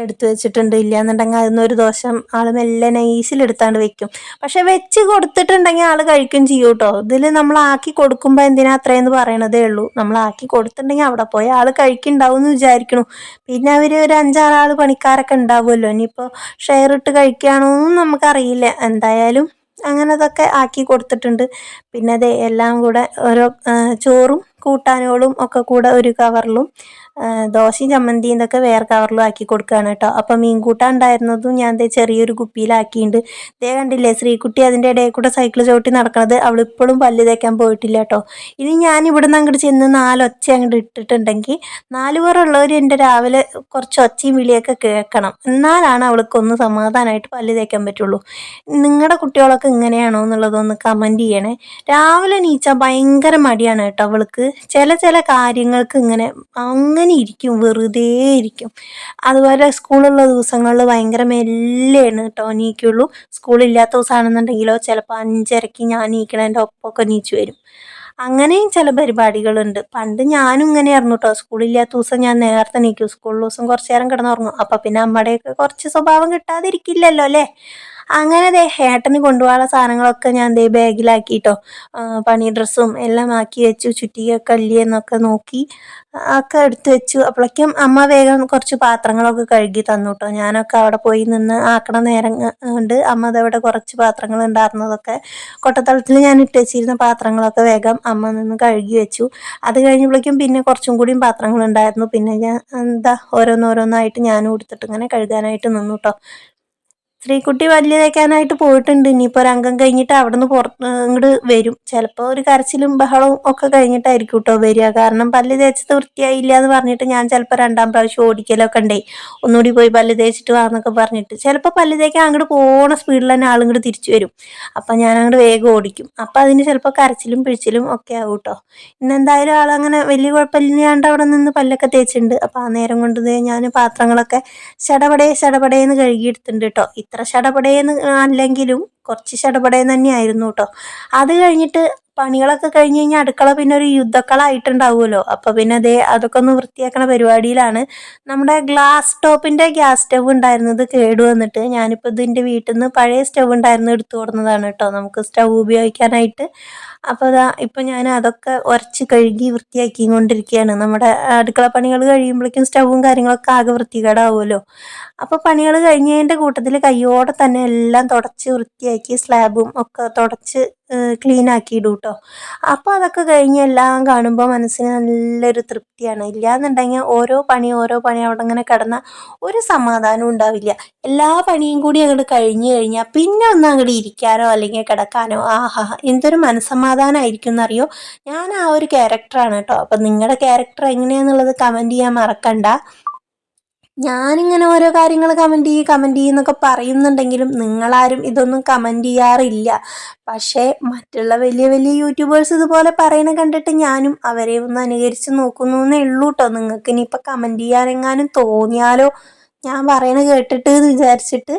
എടുത്തു വെച്ചിട്ടുണ്ട്. ഇല്ലാന്നുണ്ടെങ്കിൽ അതിന്നൊരു ദോശ ആൾ മെല്ലെ നൈസിൽ എടുത്താണ്ട് വെക്കും. പക്ഷെ വെച്ച് കൊടുത്തിട്ടുണ്ടെങ്കിൽ ആൾ കഴിക്കും ചെയ്യും കേട്ടോ. ഇതിൽ നമ്മൾ ആക്കി കൊടുക്കുമ്പോൾ എന്തിനാ അത്രയെന്ന് പറയണതേ ഉള്ളൂ. നമ്മൾ ആക്കി കൊടുത്തിട്ടുണ്ടെങ്കിൽ അവിടെ പോയി ആൾ കഴിക്കുന്നുണ്ടാവും എന്ന് വിചാരിക്കണു. പിന്നെ അവർ ഒരു അഞ്ചാറാൾ പണിക്കാരൊക്കെ ഉണ്ടാവുമല്ലോ. ഇനിയിപ്പോൾ ഷെയർ ഇട്ട് കഴിക്കുകയാണോ എന്നും നമുക്കറിയില്ല. എന്തായാലും അങ്ങനെ അതൊക്കെ ആക്കി കൊടുത്തിട്ടുണ്ട്. പിന്നെ അതെ എല്ലാം കൂടെ ഓരോ ചോറും കൂട്ടാനുകളും ഒക്കെ കൂടെ ഒരു കവറിലും ദോശയും ചമ്മന്തിയും ഇതൊക്കെ വേറെ കവറിലും ആക്കി കൊടുക്കുകയാണ് കേട്ടോ. അപ്പം മീൻ കൂട്ടാൻ ഉണ്ടായിരുന്നതും ഞാൻ ചെറിയൊരു കുപ്പിയിലാക്കിയിട്ടുണ്ട് ഇതേ കണ്ടില്ലേ ശ്രീകുട്ടി അതിന്റെ ഇടയിൽ കൂടെ സൈക്കിൾ ചവിട്ടി നടക്കണത് അവൾ ഇപ്പോഴും പല്ല് തേക്കാൻ പോയിട്ടില്ല കേട്ടോ. ഇനി ഞാൻ ഇവിടുന്ന് അങ്ങോട്ട് ചെന്ന് നാലൊച്ച അങ്ങോട്ട് ഇട്ടിട്ടുണ്ടെങ്കിൽ നാല് പേരുള്ളവർ എന്റെ രാവിലെ കുറച്ച് ഒച്ചയും വിളിയൊക്കെ കേൾക്കണം. എന്നാലാണ് അവൾക്കൊന്ന് സമാധാനമായിട്ട് പല്ല് തേക്കാൻ പറ്റുള്ളൂ. നിങ്ങളുടെ കുട്ടികളൊക്കെ ഇങ്ങനെയാണോ എന്നുള്ളതൊന്ന് കമന്റ് ചെയ്യണേ. രാവിലെ നീച്ച ഭയങ്കര മടിയാണ് കേട്ടോ അവൾക്ക്. ചില ചില കാര്യങ്ങൾക്ക് ഇങ്ങനെ അങ്ങനെ ഇരിക്കും വെറുതെ ഇരിക്കും. അതുപോലെ സ്കൂളുള്ള ദിവസങ്ങളിൽ ഭയങ്കര മെല്ലെയാണ് കേട്ടോ നീക്കുള്ളൂ സ്കൂളില്ലാത്ത ദിവസമാണെന്നുണ്ടെങ്കിലോ ചിലപ്പോൾ അഞ്ചരയ്ക്ക് ഞാൻ നീക്കണതിന്റെ ഒപ്പമൊക്കെ നീച്ചു വരും. അങ്ങനെയും ചില പരിപാടികളുണ്ട്. പണ്ട് ഞാനും ഇങ്ങനെയായിരുന്നു കേട്ടോ സ്കൂളില്ലാത്ത ദിവസം ഞാൻ നേരത്തെ നീക്കും സ്കൂൾ ദിവസം കുറച്ച് നേരം കിടന്നുറങ്ങും. അപ്പം പിന്നെ അമ്മയുടെയൊക്കെ കുറച്ച് സ്വഭാവം കിട്ടാതിരിക്കില്ലല്ലോ അല്ലേ? അങ്ങനെ ദേ ഏട്ടന് കൊണ്ടുപോകാനുള്ള സാധനങ്ങളൊക്കെ ഞാൻ ദേ ബാഗിലാക്കിട്ടോ. പണി ഡ്രസ്സും എല്ലാം ആക്കി വെച്ചു ചുറ്റിയൊക്കെ കല്ലി എന്നൊക്കെ നോക്കി ഒക്കെ എടുത്തു വെച്ചു. അപ്പോഴേക്കും അമ്മ വേഗം കുറച്ച് പാത്രങ്ങളൊക്കെ കഴുകി തന്നു കേട്ടോ ഞാനൊക്കെ അവിടെ പോയി നിന്ന് ആക്കണ നേരം കൊണ്ട് അമ്മ അതവിടെ കുറച്ച് പാത്രങ്ങൾ ഉണ്ടായിരുന്നതൊക്കെ കൊട്ടത്തളത്തിൽ ഞാൻ ഇട്ട് വെച്ചിരുന്ന പാത്രങ്ങളൊക്കെ വേഗം അമ്മ നിന്ന് കഴുകി വെച്ചു. അത് കഴിഞ്ഞപ്പോഴേക്കും പിന്നെ കുറച്ചും കൂടിയും പാത്രങ്ങൾ ഉണ്ടായിരുന്നു. പിന്നെ ഞാൻ എന്താ ഓരോന്നോരോന്നായിട്ട് ഞാനും എടുത്തിട്ട് ഇങ്ങനെ കഴുകാനായിട്ട് നിന്നു കേട്ടോ ശ്രീകുട്ടി പല്ല് തേക്കാനായിട്ട് പോയിട്ടുണ്ട്. ഇനിയിപ്പോൾ ഒരു അംഗം കഴിഞ്ഞിട്ട് അവിടെ നിന്ന് പുറത്ത് ഇങ്ങോട്ട് വരും. ചിലപ്പോൾ ഒരു കരച്ചിലും ബഹളവും ഒക്കെ കഴിഞ്ഞിട്ടായിരിക്കും കേട്ടോ വരിക. കാരണം പല്ല് തേച്ചത് വൃത്തിയായില്ല എന്ന് പറഞ്ഞിട്ട് ഞാൻ ചിലപ്പോൾ രണ്ടാം പ്രാവശ്യം ഓടിക്കലൊക്കെ ഉണ്ടേ. ഒന്നുകൂടി പോയി പല്ല് തേച്ചിട്ട് വാന്നൊക്കെ പറഞ്ഞിട്ട്. ചിലപ്പോൾ പല്ല് തേക്കാൻ അങ്ങോട്ട് പോണ സ്പീഡിൽ തന്നെ ആളിങ്ങോട്ട് തിരിച്ചു വരും. അപ്പം ഞാൻ അങ്ങോട്ട് വേഗം ഓടിക്കും. അപ്പം അതിന് ചിലപ്പോൾ കരച്ചിലും പിഴിച്ചിലും ഒക്കെ ആവും കേട്ടോ ഇന്നെന്തായാലും ആളങ്ങനെ വലിയ കുഴപ്പമില്ലാണ്ട് അവിടെ നിന്ന് പല്ലൊക്കെ തേച്ചിട്ടുണ്ട്. അപ്പം ആ നേരം കൊണ്ട് ഞാൻ പാത്രങ്ങളൊക്കെ ചടപടേ ചടപടേന്ന് കഴുകിയെടുത്തിട്ടുണ്ട് കേട്ടോ ഇത്ര ശടപടയെന്ന് അല്ലെങ്കിലും കുറച്ച് ശടപടയെന്ന് തന്നെയായിരുന്നു കേട്ടോ അത് കഴിഞ്ഞിട്ട് പണികളൊക്കെ കഴിഞ്ഞ് കഴിഞ്ഞാൽ അടുക്കള പിന്നെ ഒരു യുദ്ധക്കളായിട്ടുണ്ടാവുമല്ലോ. അപ്പോൾ പിന്നെ അതേ അതൊക്കെ ഒന്ന് വൃത്തിയാക്കണ പരിപാടിയിലാണ്. നമ്മുടെ ഗ്ലാസ് ടോപ്പിന്റെ ഗ്യാസ് സ്റ്റവ് ഉണ്ടായിരുന്നത് കേടു വന്നിട്ട് ഞാനിപ്പോൾ ഇതിന്റെ വീട്ടിൽ നിന്ന് പഴയ സ്റ്റവ് ഉണ്ടായിരുന്നു എടുത്തു കൊടുന്നതാണ് കേട്ടോ. നമുക്ക് സ്റ്റവ് ഉപയോഗിക്കാനായിട്ട്. അപ്പോൾ അതാ ഇപ്പം ഞാൻ അതൊക്കെ ഉരച്ച് കഴുകി വൃത്തിയാക്കി കൊണ്ടിരിക്കുകയാണ് നമ്മുടെ അടുക്കള പണികൾ കഴിയുമ്പോഴേക്കും സ്റ്റവും കാര്യങ്ങളൊക്കെ ആകെ വൃത്തികേടാവുമല്ലോ. അപ്പോൾ പണികൾ കഴിഞ്ഞതിന്റെ കൂട്ടത്തിൽ കയ്യോടെ തന്നെ എല്ലാം തുടച്ച് വൃത്തിയാക്കി സ്ലാബും ഒക്കെ തുടച്ച് ക്ലീൻ ആക്കി ഇടും കേട്ടോ അപ്പോൾ അതൊക്കെ കഴിഞ്ഞ് എല്ലാം കാണുമ്പോൾ മനസ്സിന് നല്ലൊരു തൃപ്തിയാണ്. ഇല്ലയെന്നുണ്ടെങ്കിൽ ഓരോ പണി ഓരോ പണി അവിടെ ഇങ്ങനെ കിടന്ന ഒരു സമാധാനവും ഉണ്ടാവില്ല. എല്ലാ പണിയും കൂടി അങ്ങോട്ട് കഴിഞ്ഞു കഴിഞ്ഞാൽ പിന്നെ ഒന്ന് അങ്ങോട്ട് ഇരിക്കാനോ അല്ലെങ്കിൽ കിടക്കാനോ ആഹാ എന്തൊരു മനസ്സമാധാനമായിരിക്കും എന്നറിയോ? ഞാൻ ആ ഒരു ക്യാരക്ടറാണ് കേട്ടോ. അപ്പം നിങ്ങളുടെ ക്യാരക്ടർ എങ്ങനെയാണെന്നുള്ളത് കമന്റ് ചെയ്യാൻ മറക്കണ്ട. ഞാനിങ്ങനെ ഓരോ കാര്യങ്ങൾ കമന്റ് ചെയ്യും കമന്റ് ചെയ്യുന്നൊക്കെ പറയുന്നുണ്ടെങ്കിലും നിങ്ങളാരും ഇതൊന്നും കമന്റ് ചെയ്യാറില്ല. പക്ഷേ മറ്റുള്ള വലിയ വലിയ യൂട്യൂബേഴ്സ് ഇതുപോലെ പറയണ കണ്ടിട്ട് ഞാനും അവരെ ഒന്ന് അനുകരിച്ച് നോക്കുന്നു എന്നേ ഉള്ളൂ കേട്ടോ നിങ്ങൾക്ക് ഇനിയിപ്പോൾ കമന്റ് ചെയ്യാനെങ്ങാനും തോന്നിയാലോ? ഞാൻ പറയണ കേട്ടിട്ട് എന്ന് വിചാരിച്ചിട്ട്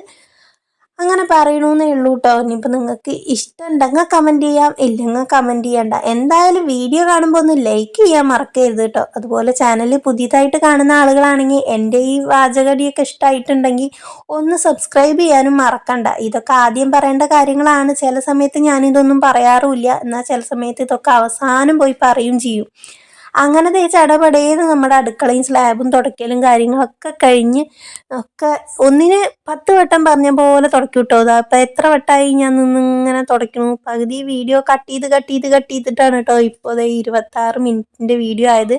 അങ്ങനെ പറയണമെന്നേ ഉള്ളൂ കേട്ടോ ഇനിയിപ്പോൾ നിങ്ങൾക്ക് ഇഷ്ടമുണ്ടെങ്കിൽ കമന്റ് ചെയ്യാം. ഇല്ലെങ്കിൽ കമന്റ് ചെയ്യണ്ട. എന്തായാലും വീഡിയോ കാണുമ്പോൾ ഒന്ന് ലൈക്ക് ചെയ്യാൻ മറക്കരുത് കേട്ടോ. അതുപോലെ ചാനൽ പുതിയതായിട്ട് കാണുന്ന ആളുകളാണെങ്കിൽ എന്റെ ഈ വാചകടിയൊക്കെ ഇഷ്ടമായിട്ടുണ്ടെങ്കിൽ ഒന്ന് സബ്സ്ക്രൈബ് ചെയ്യാനും മറക്കണ്ട. ഇതൊക്കെ ആദ്യം പറയേണ്ട കാര്യങ്ങളാണ്. ചില സമയത്ത് ഞാനിതൊന്നും പറയാറുമില്ല. എന്നാൽ ചില സമയത്ത് ഇതൊക്കെ അവസാനം പോയി പറയും ചെയ്യും. അങ്ങനെ തേച്ച് അടപടേന്ന് നമ്മുടെ അടുക്കളയും സ്ലാബും തുടക്കലും കാര്യങ്ങളൊക്കെ കഴിഞ്ഞ് ഒക്കെ ഒന്നിന് പത്ത് വട്ടം പറഞ്ഞ പോലെ തുടക്കി വിട്ടോ അപ്പം എത്ര വട്ടമായി ഞാൻ നിന്നിങ്ങനെ തുടയ്ക്കണു. പകുതി വീഡിയോ കട്ട് ചെയ്ത് കട്ട് ചെയ്ത് കട്ട് ചെയ്തിട്ടാണ് കേട്ടോ ഇപ്പോൾ ഇരുപത്താറ് മിനിറ്റിന്റെ വീഡിയോ ആയത്.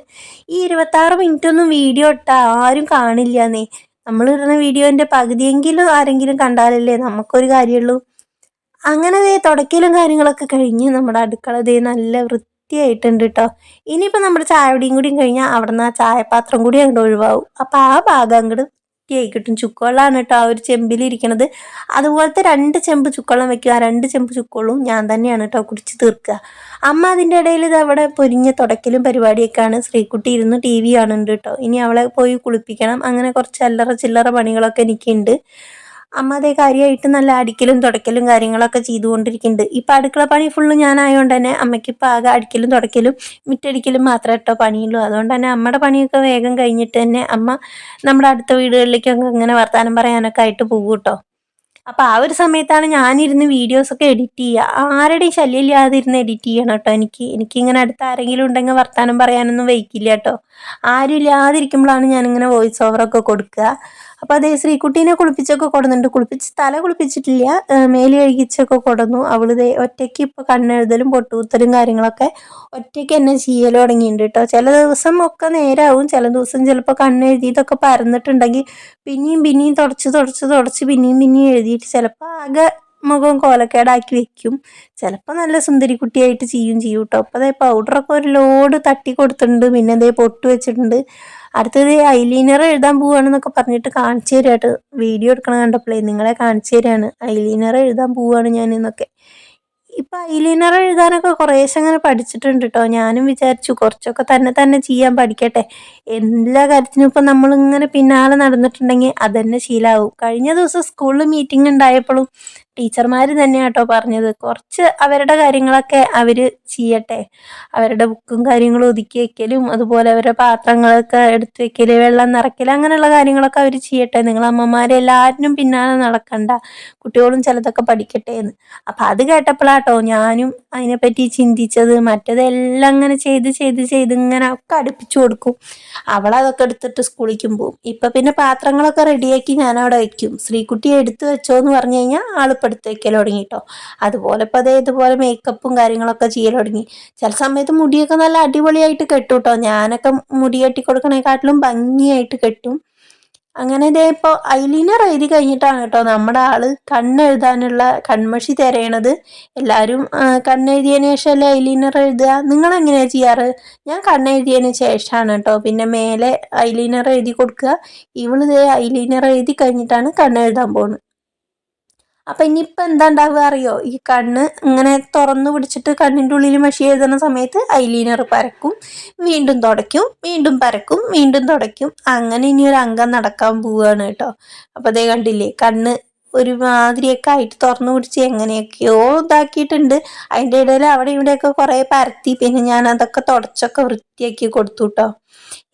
ഈ ഇരുപത്താറ് മിനിറ്റ് ഒന്നും വീഡിയോ ഇട്ടാൽ ആരും കാണില്ലെന്നേ. നമ്മൾ ഇടുന്ന വീഡിയോന്റെ പകുതിയെങ്കിലും ആരെങ്കിലും കണ്ടാലല്ലേ നമുക്കൊരു കാര്യമുള്ളൂ അങ്ങനെ തുടക്കലും കാര്യങ്ങളൊക്കെ കഴിഞ്ഞ് നമ്മുടെ അടുക്കള ദേ നല്ല വൃത്തി വൃത്തിയായിട്ടുണ്ട് കേട്ടോ ഇനിയിപ്പോൾ നമ്മുടെ ചായപടിയും കൂടിയും കഴിഞ്ഞാൽ അവിടെ നിന്ന് ആ ചായപാത്രം കൂടി അങ്ങോട്ട് ഒഴിവാകും അപ്പോൾ ആ ഭാഗം അങ്ങോട്ട് വൃത്തിയായി കിട്ടും. ചുക്കുവെള്ളമാണ് കേട്ടോ ആ ഒരു ചെമ്പിലിരിക്കണത്. അതുപോലത്തെ രണ്ട് ചെമ്പ് ചുക്കുവെള്ളം വെക്കുക. ആ രണ്ട് ചെമ്പ് ചുക്കുവെള്ളവും ഞാൻ തന്നെയാണ് കേട്ടോ കുടിച്ച് തീർക്കുക. അമ്മ അതിന്റെ ഇടയിൽ ഇത് അവിടെ പൊരിഞ്ഞ തുടക്കലും പരിപാടിയൊക്കെയാണ്. ശ്രീകുട്ടി ഇരുന്ന് ടി വി കാണുന്നുണ്ട് കേട്ടോ ഇനി അവളെ പോയി കുളിപ്പിക്കണം. അങ്ങനെ കുറച്ച് അല്ലറ ചില്ലറ പണികളൊക്കെ എനിക്കുണ്ട്. അമ്മ അതേ കാര്യമായിട്ട് നല്ല അടിക്കലും തുടയ്ക്കലും കാര്യങ്ങളൊക്കെ ചെയ്തുകൊണ്ടിരിക്കുന്നുണ്ട്. ഇപ്പം അടുക്കള പണി ഫുള്ള് ഞാനായതുകൊണ്ട് തന്നെ അമ്മയ്ക്ക് ആകെ അടിക്കലും തുടയ്ക്കലും മിറ്റടിക്കലും മാത്രമേ കേട്ടോ പണിയുള്ളൂ. അതുകൊണ്ട് തന്നെ അമ്മയുടെ പണിയൊക്കെ വേഗം കഴിഞ്ഞിട്ട് തന്നെ അമ്മ നമ്മുടെ അടുത്ത വീടുകളിലേക്കൊക്കെ ഇങ്ങനെ വർത്തമാനം പറയാനൊക്കെ ആയിട്ട് പോകും കേട്ടോ അപ്പോൾ ആ ഒരു സമയത്താണ് ഞാനിരുന്ന് വീഡിയോസൊക്കെ എഡിറ്റ് ചെയ്യുക ആരുടെയും ശല്യം ഇല്ലാതെ ഇരുന്ന് എഡിറ്റ് ചെയ്യണം കേട്ടോ എനിക്ക്. എനിക്കിങ്ങനെ അടുത്ത് ആരെങ്കിലും ഉണ്ടെങ്കിൽ വർത്തമാനം പറയാനൊന്നും വയ്ക്കില്ല കേട്ടോ ആരും ഇല്ലാതിരിക്കുമ്പോഴാണ് ഞാനിങ്ങനെ വോയിസ് ഓവറൊക്കെ കൊടുക്കുക. അപ്പോൾ അതേ ശ്രീകുട്ടീനെ കുളിപ്പിച്ചൊക്കെ കൊടുന്നുണ്ട്. കുളിപ്പിച്ച് തല കുളിപ്പിച്ചിട്ടില്ല. മേൽ കഴുകിച്ചൊക്കെ കൊടുന്നു. അവളിതേ ഒറ്റയ്ക്ക് ഇപ്പോൾ കണ്ണെഴുതലും പൊട്ടുകുത്തലും കാര്യങ്ങളൊക്കെ ഒറ്റയ്ക്ക് എന്നെ ചെയ്യൽ തുടങ്ങിയിട്ടുണ്ട് കേട്ടോ. ചില ദിവസം ഒക്കെ നേരാവും. ചില ദിവസം ചിലപ്പോൾ കണ്ണെഴുതിയതൊക്കെ പരന്നിട്ടുണ്ടെങ്കിൽ പിന്നെയും പിന്നെയും തുടച്ച് തുടച്ച് തുടച്ച് പിന്നെയും പിന്നെയും എഴുതിയിട്ട് ചിലപ്പോൾ ആകെ മുഖം കോലക്കേടാക്കി വെക്കും. ചിലപ്പോൾ നല്ല സുന്ദരി കുട്ടിയായിട്ട് ചെയ്യും ചെയ്യും കേട്ടോ. അപ്പോൾ അതേ പൗഡറൊക്കെ ഒരു ലോഡ് തട്ടി കൊടുത്തിട്ടുണ്ട്. പിന്നെ അതേ പൊട്ട് വെച്ചിട്ടുണ്ട്. അടുത്തത് ഐലീനർ എഴുതാൻ പോവുകയാണെന്നൊക്കെ പറഞ്ഞിട്ട് കാണിച്ചു തരാട്ട്. വീഡിയോ എടുക്കണം കണ്ടപ്പോഴേ നിങ്ങളെ കാണിച്ചു തരാണ്. ഐലീനർ എഴുതാൻ പോവുകയാണ് ഞാൻ എന്നൊക്കെ ഇപ്പം ഐലൈനർ എഴുതാനൊക്കെ കുറേശ്ശെ അങ്ങനെ പഠിച്ചിട്ടുണ്ട് കേട്ടോ ഞാനും വിചാരിച്ചു കുറച്ചൊക്കെ തന്നെ തന്നെ ചെയ്യാൻ പഠിക്കട്ടെ. എല്ലാ കാര്യത്തിനും ഇപ്പം നമ്മളിങ്ങനെ പിന്നാലെ നടന്നിട്ടുണ്ടെങ്കിൽ അതന്നെ ശീലാവും. കഴിഞ്ഞ ദിവസം സ്കൂളിൽ മീറ്റിംഗ് ഉണ്ടായപ്പോഴും ടീച്ചർമാർ തന്നെയാട്ടോ പറഞ്ഞത്. കുറച്ച് അവരുടെ കാര്യങ്ങളൊക്കെ അവർ ചെയ്യട്ടെ. അവരുടെ ബുക്കും കാര്യങ്ങളും ഒതുക്കി വെക്കലും അതുപോലെ അവരുടെ പാത്രങ്ങളൊക്കെ എടുത്തു വെക്കൽ വെള്ളം നിറയ്ക്കൽ അങ്ങനെയുള്ള കാര്യങ്ങളൊക്കെ അവർ ചെയ്യട്ടെ. നിങ്ങൾ അമ്മമാരെ എല്ലാവരും പിന്നാലെ നടക്കണ്ട. കുട്ടികളും ചിലതൊക്കെ പഠിക്കട്ടെ എന്ന് അപ്പം അത് കേട്ടപ്പോഴാട്ടോ ഞാനും അതിനെപ്പറ്റി ചിന്തിച്ചത്. മറ്റതെല്ലാം അങ്ങനെ ചെയ്ത് ചെയ്ത് ചെയ്ത് ഇങ്ങനെ ഒക്കെ അടുപ്പിച്ചു കൊടുക്കും. അവളതൊക്കെ എടുത്തിട്ട് സ്കൂളിക്കും പോകും. ഇപ്പം പിന്നെ പാത്രങ്ങളൊക്കെ റെഡിയാക്കി ഞാനവിടെ വയ്ക്കും ശ്രീകുട്ടിയെ എടുത്തു വെച്ചോ എന്ന് പറഞ്ഞു കഴിഞ്ഞാൽ ആളിപ്പോൾ എടുത്ത് വെക്കൽ തുടങ്ങി കേട്ടോ അതുപോലെ ഇപ്പം അതേ ഇതുപോലെ മേക്കപ്പും കാര്യങ്ങളൊക്കെ ചെയ്യൽ തുടങ്ങി. ചില സമയത്ത് മുടിയൊക്കെ നല്ല അടിപൊളിയായിട്ട് കെട്ടും കേട്ടോ ഞാനൊക്കെ മുടി കെട്ടി കൊടുക്കണേക്കാട്ടിലും ഭംഗിയായിട്ട് കെട്ടും. അങ്ങനെ ഇതേ ഇപ്പോൾ ഐലീനർ എഴുതി കഴിഞ്ഞിട്ടാണ് കേട്ടോ നമ്മുടെ ആൾ കണ്ണെഴുതാനുള്ള കൺമഷി തിരയണത്. എല്ലാവരും കണ്ണെഴുതിയതിന് ശേഷമല്ലേ ഐലീനർ എഴുതുക? നിങ്ങൾ എങ്ങനെയാണ് ചെയ്യാറ്? ഞാൻ കണ്ണെഴുതിയതിന് ശേഷമാണ് കേട്ടോ. പിന്നെ മേലെ ഐലീനർ എഴുതി കൊടുക്കുക. ഇവളിതേ ഐലീനർ എഴുതി കഴിഞ്ഞിട്ടാണ് കണ്ണെഴുതാൻ പോകുന്നത് അപ്പം ഇനിയിപ്പോൾ എന്താ ഉണ്ടാവുക അറിയോ? ഈ കണ്ണ് ഇങ്ങനെ തുറന്നു പിടിച്ചിട്ട് കണ്ണിന്റെ ഉള്ളിൽ മഷി എഴുതുന്ന സമയത്ത് ഐലീനർ പരക്കും വീണ്ടും തുടയ്ക്കും വീണ്ടും പരക്കും വീണ്ടും തുടയ്ക്കും. അങ്ങനെ ഇനി ഒരു അംഗം നടക്കാൻ പോവുകയാണ് കേട്ടോ. അപ്പോൾ അതേ കണ്ടില്ലേ കണ്ണ് ഒരുമാതിരിയൊക്കെ ആയിട്ട് തുറന്നു പിടിച്ച് എങ്ങനെയൊക്കെയോ ഇതാക്കിയിട്ടുണ്ട്. അതിന്റെ ഇടയിൽ അവിടെ ഇവിടെയൊക്കെ കുറേ പരത്തി. പിന്നെ ഞാൻ അതൊക്കെ തുടച്ചൊക്കെ വൃത്തിയാക്കി കൊടുത്തു കേട്ടോ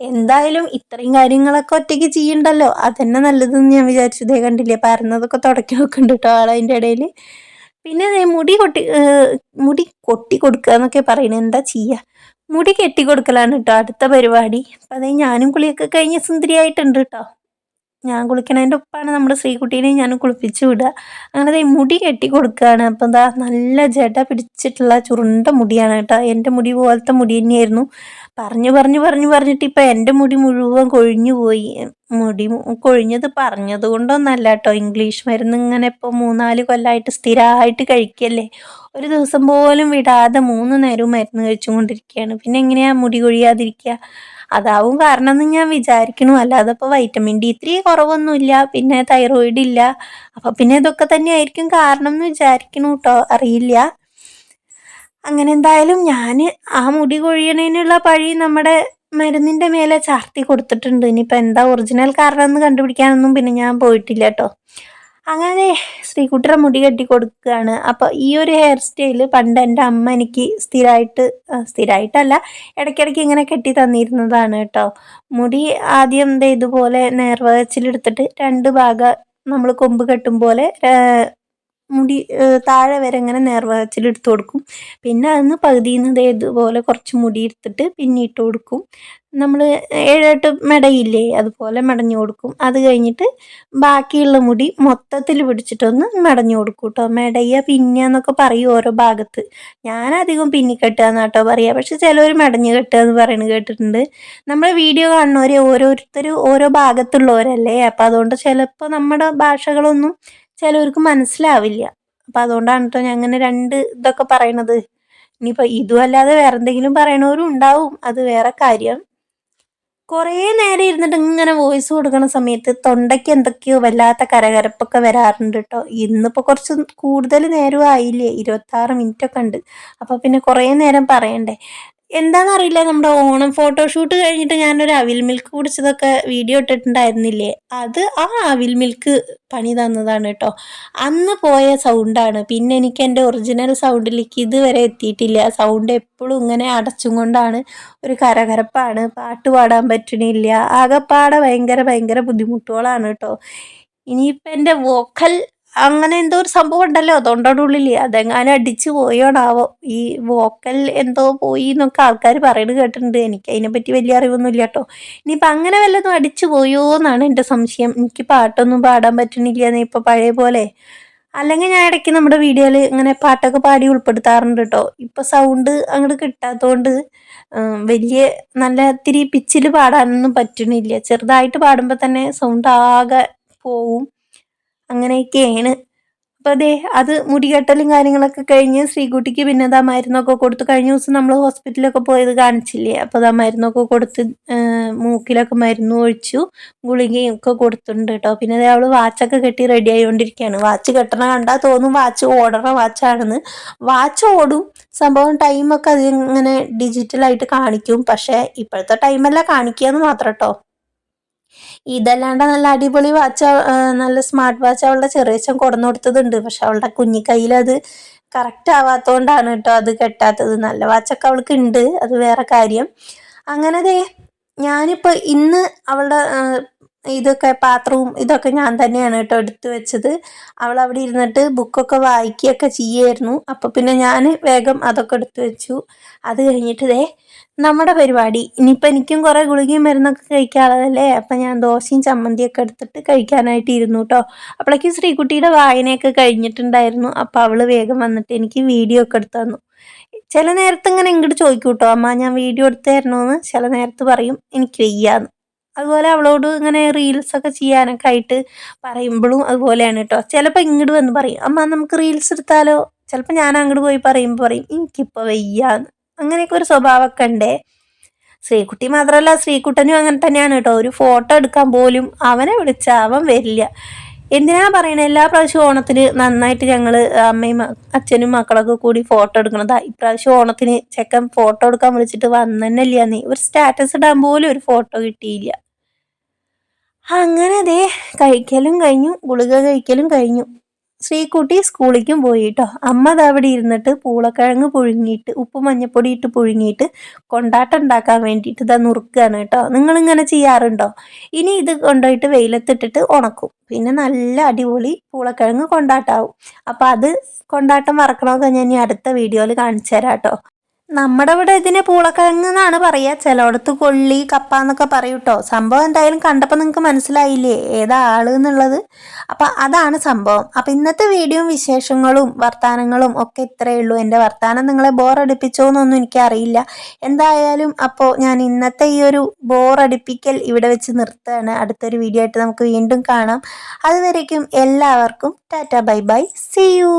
എന്തായാലും ഇത്രയും കാര്യങ്ങളൊക്കെ ഒറ്റയ്ക്ക് ചെയ്യണ്ടല്ലോ? അതന്നെ നല്ലതെന്ന് ഞാൻ വിചാരിച്ചതേ കണ്ടില്ലേ പരന്നതൊക്കെ തുടക്കി നോക്കുന്നുണ്ട് കേട്ടോ ആളതിന്റെ ഇടയിൽ. പിന്നെ മുടി കൊട്ടി മുടി കൊട്ടി കൊടുക്കുക എന്നൊക്കെ പറയുന്നത് എന്താ ചെയ്യുക മുടി കെട്ടി കൊടുക്കലാണ് കേട്ടോ അടുത്ത പരിപാടി. അപ്പം അതേ ഞാനും കുളിയൊക്കെ കഴിഞ്ഞ് സുന്ദരിയായിട്ടുണ്ട് കേട്ടോ ഞാൻ കുളിക്കണതിന്റെ ഒപ്പാണ് നമ്മുടെ ശ്രീകുട്ടീനെ ഞാൻ കുളിപ്പിച്ചു വിടുക. അങ്ങനെ ഈ മുടി കെട്ടി കൊടുക്കുകയാണ് അപ്പം എന്താ നല്ല ജട പിടിച്ചിട്ടുള്ള ചുരുണ്ട മുടിയാണ് കേട്ടോ. എന്റെ മുടി പോലത്തെ മുടി തന്നെയായിരുന്നു. പറഞ്ഞു പറഞ്ഞു പറഞ്ഞു പറഞ്ഞിട്ട് ഇപ്പം എന്റെ മുടി മുഴുവൻ കൊഴിഞ്ഞു പോയി. മുടി കൊഴിഞ്ഞത് പറഞ്ഞത് കൊണ്ടൊന്നല്ല കേട്ടോ. ഇംഗ്ലീഷ് മരുന്ന് ഇങ്ങനെ ഇപ്പോൾ മൂന്നാൽ കൊല്ലമായിട്ട് സ്ഥിരമായിട്ട് കഴിക്കല്ലേ. ഒരു ദിവസം പോലും വിടാതെ മൂന്ന് നേരവും മരുന്ന് കഴിച്ചുകൊണ്ടിരിക്കുകയാണ്. പിന്നെ എങ്ങനെയാണ് മുടി കൊഴിയാതിരിക്കുക? അതാവും കാരണം എന്ന് ഞാൻ വിചാരിക്കണു. അല്ലാതെ ഇപ്പോൾ വൈറ്റമിൻ ഡി ത്രീ കുറവൊന്നുമില്ല പിന്നെ തൈറോയിഡ് ഇല്ല. അപ്പം പിന്നെ ഇതൊക്കെ തന്നെ ആയിരിക്കും കാരണം എന്ന് വിചാരിക്കണു കേട്ടോ അറിയില്ല. അങ്ങനെ എന്തായാലും ഞാൻ ആ മുടി കൊഴിയണതിനുള്ള പഴി നമ്മുടെ മരുന്നിന്റെ മേലെ ചാർത്തി കൊടുത്തിട്ടുണ്ട്. ഇനിയിപ്പോൾ എന്താ ഒറിജിനൽ കാരണം എന്ന് കണ്ടുപിടിക്കാനൊന്നും പിന്നെ ഞാൻ പോയിട്ടില്ല കേട്ടോ അങ്ങനെ ശ്രീകുട്ടിയുടെ മുടി കെട്ടി കൊടുക്കുകയാണ്. അപ്പോൾ ഈ ഒരു ഹെയർ സ്റ്റൈൽ പണ്ട് എന്റെ അമ്മ എനിക്ക് സ്ഥിരമായിട്ട് സ്ഥിരമായിട്ടല്ല ഇടയ്ക്കിടയ്ക്ക് ഇങ്ങനെ കെട്ടി തന്നിരുന്നതാണ് കേട്ടോ. മുടി ആദ്യം ഇതുപോലെ നേർവേച്ചിലെടുത്തിട്ട് രണ്ട് ഭാഗം നമ്മൾ കൊമ്പ് കെട്ടും പോലെ മുടി താഴെ വരെ ഇങ്ങനെ നേർവാച്ചിലെടുത്ത് കൊടുക്കും. പിന്നെ അതിന് പകുതിയിൽ നിന്ന് ഇതേതുപോലെ കുറച്ച് മുടി എടുത്തിട്ട് പിന്നിട്ട് കൊടുക്കും. നമ്മൾ ഏഴെട്ട് മെടയില്ലേ അതുപോലെ മെടഞ്ഞു കൊടുക്കും. അത് കഴിഞ്ഞിട്ട് ബാക്കിയുള്ള മുടി മൊത്തത്തിൽ പിടിച്ചിട്ടൊന്ന് മെടഞ്ഞു കൊടുക്കും കേട്ടോ. മെടയ പിന്നുക എന്നൊക്കെ പറയും ഓരോ ഭാഗത്ത്. ഞാൻ ഞാനധികം പിന്നിക്കെട്ടുക എന്നാട്ടോ പറയുക പക്ഷെ ചിലവർ മെടഞ്ഞു കെട്ടുക എന്ന് പറയുന്നത് കേട്ടിട്ടുണ്ട്. നമ്മൾ വീഡിയോ കാണുന്നവരെ ഓരോരുത്തർ ഓരോ ഭാഗത്തുള്ളവരല്ലേ? അപ്പം അതുകൊണ്ട് ചിലപ്പോൾ നമ്മുടെ ഭാഷകളൊന്നും ചിലവർക്ക് മനസ്സിലാവില്ല. അപ്പം അതുകൊണ്ടാണ് കേട്ടോ ഞാൻ അങ്ങനെ രണ്ട് ഇതൊക്കെ പറയണത്. ഇനിയിപ്പോൾ ഇതും അല്ലാതെ വേറെ എന്തെങ്കിലും പറയണവരും ഉണ്ടാവും. അത് വേറെ കാര്യം. കുറേ നേരം ഇരുന്നിട്ട് ഇങ്ങനെ വോയിസ് കൊടുക്കുന്ന സമയത്ത് തൊണ്ടയ്ക്ക് എന്തൊക്കെയോ വല്ലാത്ത കരകരപ്പൊക്കെ വരാറുണ്ട് കേട്ടോ ഇന്നിപ്പോൾ കുറച്ച് കൂടുതൽ നേരം ആയില്ലേ? ഇരുപത്താറ് മിനിറ്റ് ഒക്കെ ഉണ്ട്. അപ്പോൾ പിന്നെ കുറേ നേരം പറയണ്ടേ? എന്താണെന്നറിയില്ല നമ്മുടെ ഓണം ഫോട്ടോഷൂട്ട് കഴിഞ്ഞിട്ട് ഞാനൊരു അവിൽ മിൽക്ക് കുടിച്ചതൊക്കെ വീഡിയോ ഇട്ടിട്ടുണ്ടായിരുന്നില്ലേ? അത് ആ അവിൽ മിൽക്ക് പണി തന്നതാണ് കേട്ടോ. അന്ന് പോയ സൗണ്ടാണ് പിന്നെ എനിക്ക് എന്റെ ഒറിജിനൽ സൗണ്ടിലേക്ക് ഇതുവരെ എത്തിയിട്ടില്ല. സൗണ്ട് എപ്പോഴും ഇങ്ങനെ അടച്ചും കൊണ്ടാണ് ഒരു കരകരപ്പാണ്. പാട്ട് പാടാൻ പറ്റണില്ല. ആകെപ്പാടെ ഭയങ്കര ഭയങ്കര ബുദ്ധിമുട്ടുകളാണ് കേട്ടോ. ഇനിയിപ്പോൾ എന്റെ വോക്കൽ അങ്ങനെ എന്തോ ഒരു സംഭവം ഉണ്ടല്ലോ. തൊണ്ടയുടെ ഉള്ളിൽ അതെങ്ങാനും അടിച്ചു പോയോണാവോ ഈ വോക്കൽ എന്തോ പോയി എന്നൊക്കെ ആൾക്കാർ പറയുന്നത് കേട്ടിട്ടുണ്ട്. എനിക്ക് അതിനെപ്പറ്റി വലിയ അറിവൊന്നുമില്ല കേട്ടോ. ഇനിയിപ്പോൾ അങ്ങനെ വല്ലതും അടിച്ചു പോയോ എന്നാണ് എന്റെ സംശയം. എനിക്ക് പാട്ടൊന്നും പാടാൻ പറ്റണില്ല. എന്ന് ഇപ്പോൾ പഴയ പോലെ. അല്ലെങ്കിൽ ഞാൻ ഇടയ്ക്ക് നമ്മുടെ വീഡിയോയിൽ ഇങ്ങനെ പാട്ടൊക്കെ പാടി ഉൾപ്പെടുത്താറുണ്ട് കേട്ടോ. ഇപ്പോൾ സൗണ്ട് അങ്ങോട്ട് കിട്ടാത്തതുകൊണ്ട് വലിയ നല്ല ഇത്തിരി പിച്ചിൽ പാടാനൊന്നും പറ്റണില്ല. ചെറുതായിട്ട് പാടുമ്പോൾ തന്നെ സൗണ്ട് ആകെ പോവും. അങ്ങനെയൊക്കെയാണ്. അപ്പോൾ അതെ അത് മുടികെട്ടലും കാര്യങ്ങളൊക്കെ കഴിഞ്ഞ് ശ്രീകുട്ടിക്ക് പിന്നെ അതാ മരുന്നൊക്കെ കൊടുത്ത് കഴിഞ്ഞ ദിവസം നമ്മൾ ഹോസ്പിറ്റലൊക്കെ പോയത് കാണിച്ചില്ലേ? അപ്പോൾ അതാ മരുന്നൊക്കെ കൊടുത്ത് മൂക്കിലൊക്കെ മരുന്ന് ഒഴിച്ചു ഗുളികയും ഒക്കെ കൊടുത്തിട്ടുണ്ട് കേട്ടോ പിന്നെ അതേ അവൾ വാച്ചൊക്കെ കെട്ടി റെഡി ആയിക്കൊണ്ടിരിക്കുകയാണ് വാച്ച് കെട്ടണ കണ്ടാൽ തോന്നും വാച്ച് ഓടണ വാച്ചാണെന്ന്. വാച്ച് ഓടും. സംഭവം ടൈമൊക്കെ അതിങ്ങനെ ഡിജിറ്റലായിട്ട് കാണിക്കും. പക്ഷേ ഇപ്പോഴത്തെ ടൈമല്ല കാണിക്കുക എന്ന് മാത്രം കേട്ടോ ഇതല്ലാണ്ട് നല്ല അടിപൊളി വാച്ച് നല്ല സ്മാർട്ട് വാച്ച് അവളുടെ ചെറിയച്ഛൻ കൊടുന്നു കൊടുത്തതുണ്ട് പക്ഷെ അവളുടെ കുഞ്ഞി കയ്യിൽ അത് കറക്റ്റ് ആവാത്തതുകൊണ്ടാണ് കേട്ടോ അത് കെട്ടാത്തത്. നല്ല വാച്ചൊക്കെ അവൾക്ക് ഉണ്ട്. അത് വേറെ കാര്യം. അങ്ങനെ ദേ ഞാനിപ്പോൾ ഇന്ന് അവളുടെ ഇതൊക്കെ പാത്രവും ഇതൊക്കെ ഞാൻ തന്നെയാണ് കേട്ടോ എടുത്തു വെച്ചത്. അവൾ അവിടെ ഇരുന്നിട്ട് ബുക്കൊക്കെ വായിക്കുകയൊക്കെ ചെയ്യായിരുന്നു അപ്പോൾ പിന്നെ ഞാൻ വേഗം അതൊക്കെ എടുത്തു വെച്ചു. അത് കഴിഞ്ഞിട്ട് ദേ നമ്മുടെ പരിപാടി. ഇനിയിപ്പോൾ എനിക്കും കുറേ ഗുളികയും മരുന്നൊക്കെ കഴിക്കാനുള്ളതല്ലേ? അപ്പം ഞാൻ ദോശയും ചമ്മന്തിയൊക്കെ എടുത്തിട്ട് കഴിക്കാനായിട്ട് ഇരുന്നു കേട്ടോ അപ്പോഴേക്കും ശ്രീകുട്ടിയുടെ വായനയൊക്കെ കഴിഞ്ഞിട്ടുണ്ടായിരുന്നു. അപ്പോൾ അവൾ വേഗം വന്നിട്ട് എനിക്ക് വീഡിയോ ഒക്കെ എടുത്തു തന്നു. ചില നേരത്ത് ഇങ്ങനെ ഇങ്ങോട്ട് ചോദിക്കും കേട്ടോ അമ്മ ഞാൻ വീഡിയോ എടുത്ത് തരണമെന്ന് ചില നേരത്ത് പറയും എനിക്ക് വയ്യാന്ന്. അതുപോലെ അവളോട് ഇങ്ങനെ റീൽസ് ഒക്കെ ചെയ്യാനൊക്കെ ആയിട്ട് പറയുമ്പോഴും അതുപോലെയാണ് കേട്ടോ ചിലപ്പോൾ ഇങ്ങോട്ട് വന്ന് പറയും അമ്മ നമുക്ക് റീൽസ് എടുത്താലോ? ചിലപ്പോൾ ഞാൻ അങ്ങോട്ട് പോയി പറയുമ്പോൾ പറയും എനിക്കിപ്പോൾ വയ്യാന്ന്. അങ്ങനെയൊക്കെ ഒരു സ്വഭാവമൊക്കെ ഉണ്ടേ. ശ്രീകുട്ടി മാത്രമല്ല ശ്രീകുട്ടനും അങ്ങനെ തന്നെയാണ് കേട്ടോ. ഒരു ഫോട്ടോ എടുക്കാൻ പോലും അവനെ വിളിച്ചാൽ അവൻ വരില്ല. എന്തിനാ പറയണേ? എല്ലാ പ്രാവശ്യവും ഓണത്തിന് നന്നായിട്ട് ഞങ്ങൾ അമ്മയും അച്ഛനും മക്കളൊക്കെ കൂടി ഫോട്ടോ എടുക്കണതാ. ഇപ്രാവശ്യം ഓണത്തിന് ചെക്കൻ ഫോട്ടോ എടുക്കാൻ വിളിച്ചിട്ട് വന്നല്ല നീ. ഒരു സ്റ്റാറ്റസ് ഇടാൻ പോലും ഒരു ഫോട്ടോ കിട്ടിയില്ല. അങ്ങനെ ദേ കഴിക്കലും കഴിഞ്ഞു. ഗുളിക കഴിക്കലും കഴിഞ്ഞു. ശ്രീകുട്ടി സ്കൂളിലേക്കും പോയി കേട്ടോ അമ്മ അതവിടെ ഇരുന്നിട്ട് പൂളക്കിഴങ്ങ് പുഴുങ്ങിയിട്ട് ഉപ്പ് മഞ്ഞപ്പൊടി ഇട്ട് പുഴുങ്ങിയിട്ട് കൊണ്ടാട്ടം ഉണ്ടാക്കാൻ വേണ്ടിയിട്ട് ഇതാ നുറുക്കുകയാണ് കേട്ടോ. നിങ്ങളിങ്ങനെ ചെയ്യാറുണ്ടോ? ഇനി ഇത് കൊണ്ടുപോയിട്ട് വെയിലത്തിട്ടിട്ട് ഉണക്കും. പിന്നെ നല്ല അടിപൊളി പൂളക്കിഴങ്ങ് കൊണ്ടാട്ടാവും. അപ്പം അത് കൊണ്ടാട്ടം മറക്കണമൊക്കെ ഞാൻ ഈ അടുത്ത വീഡിയോയിൽ കാണിച്ചു തരാം കേട്ടോ. നമ്മുടെ ഇവിടെ ഇതിന് പൂളക്കിഴങ്ങ് എന്നാണ് പറയുക. ചിലയിടത്ത് കൊള്ളി കപ്പ എന്നൊക്കെ പറയും കേട്ടോ. സംഭവം എന്തായാലും കണ്ടപ്പോൾ നിങ്ങൾക്ക് മനസ്സിലായില്ലേ? ഏതാ ആൾ എന്നുള്ളത്? അപ്പം അതാണ് സംഭവം. അപ്പം ഇന്നത്തെ വീഡിയോ വിശേഷങ്ങളും വർത്തമാനങ്ങളും ഒക്കെ ഇത്രയേ ഉള്ളൂ. എന്റെ വർത്തമാനം നിങ്ങളെ ബോറടിപ്പിച്ചോ എന്നൊന്നും എനിക്കറിയില്ല എന്തായാലും അപ്പോൾ ഞാൻ ഇന്നത്തെ ഈ ഒരു ബോറടിപ്പിക്കൽ ഇവിടെ വെച്ച് നിർത്തുകയാണ്. അടുത്തൊരു വീഡിയോ ആയിട്ട് നമുക്ക് വീണ്ടും കാണാം. അതുവരേക്കും എല്ലാവർക്കും tata bye bye. See you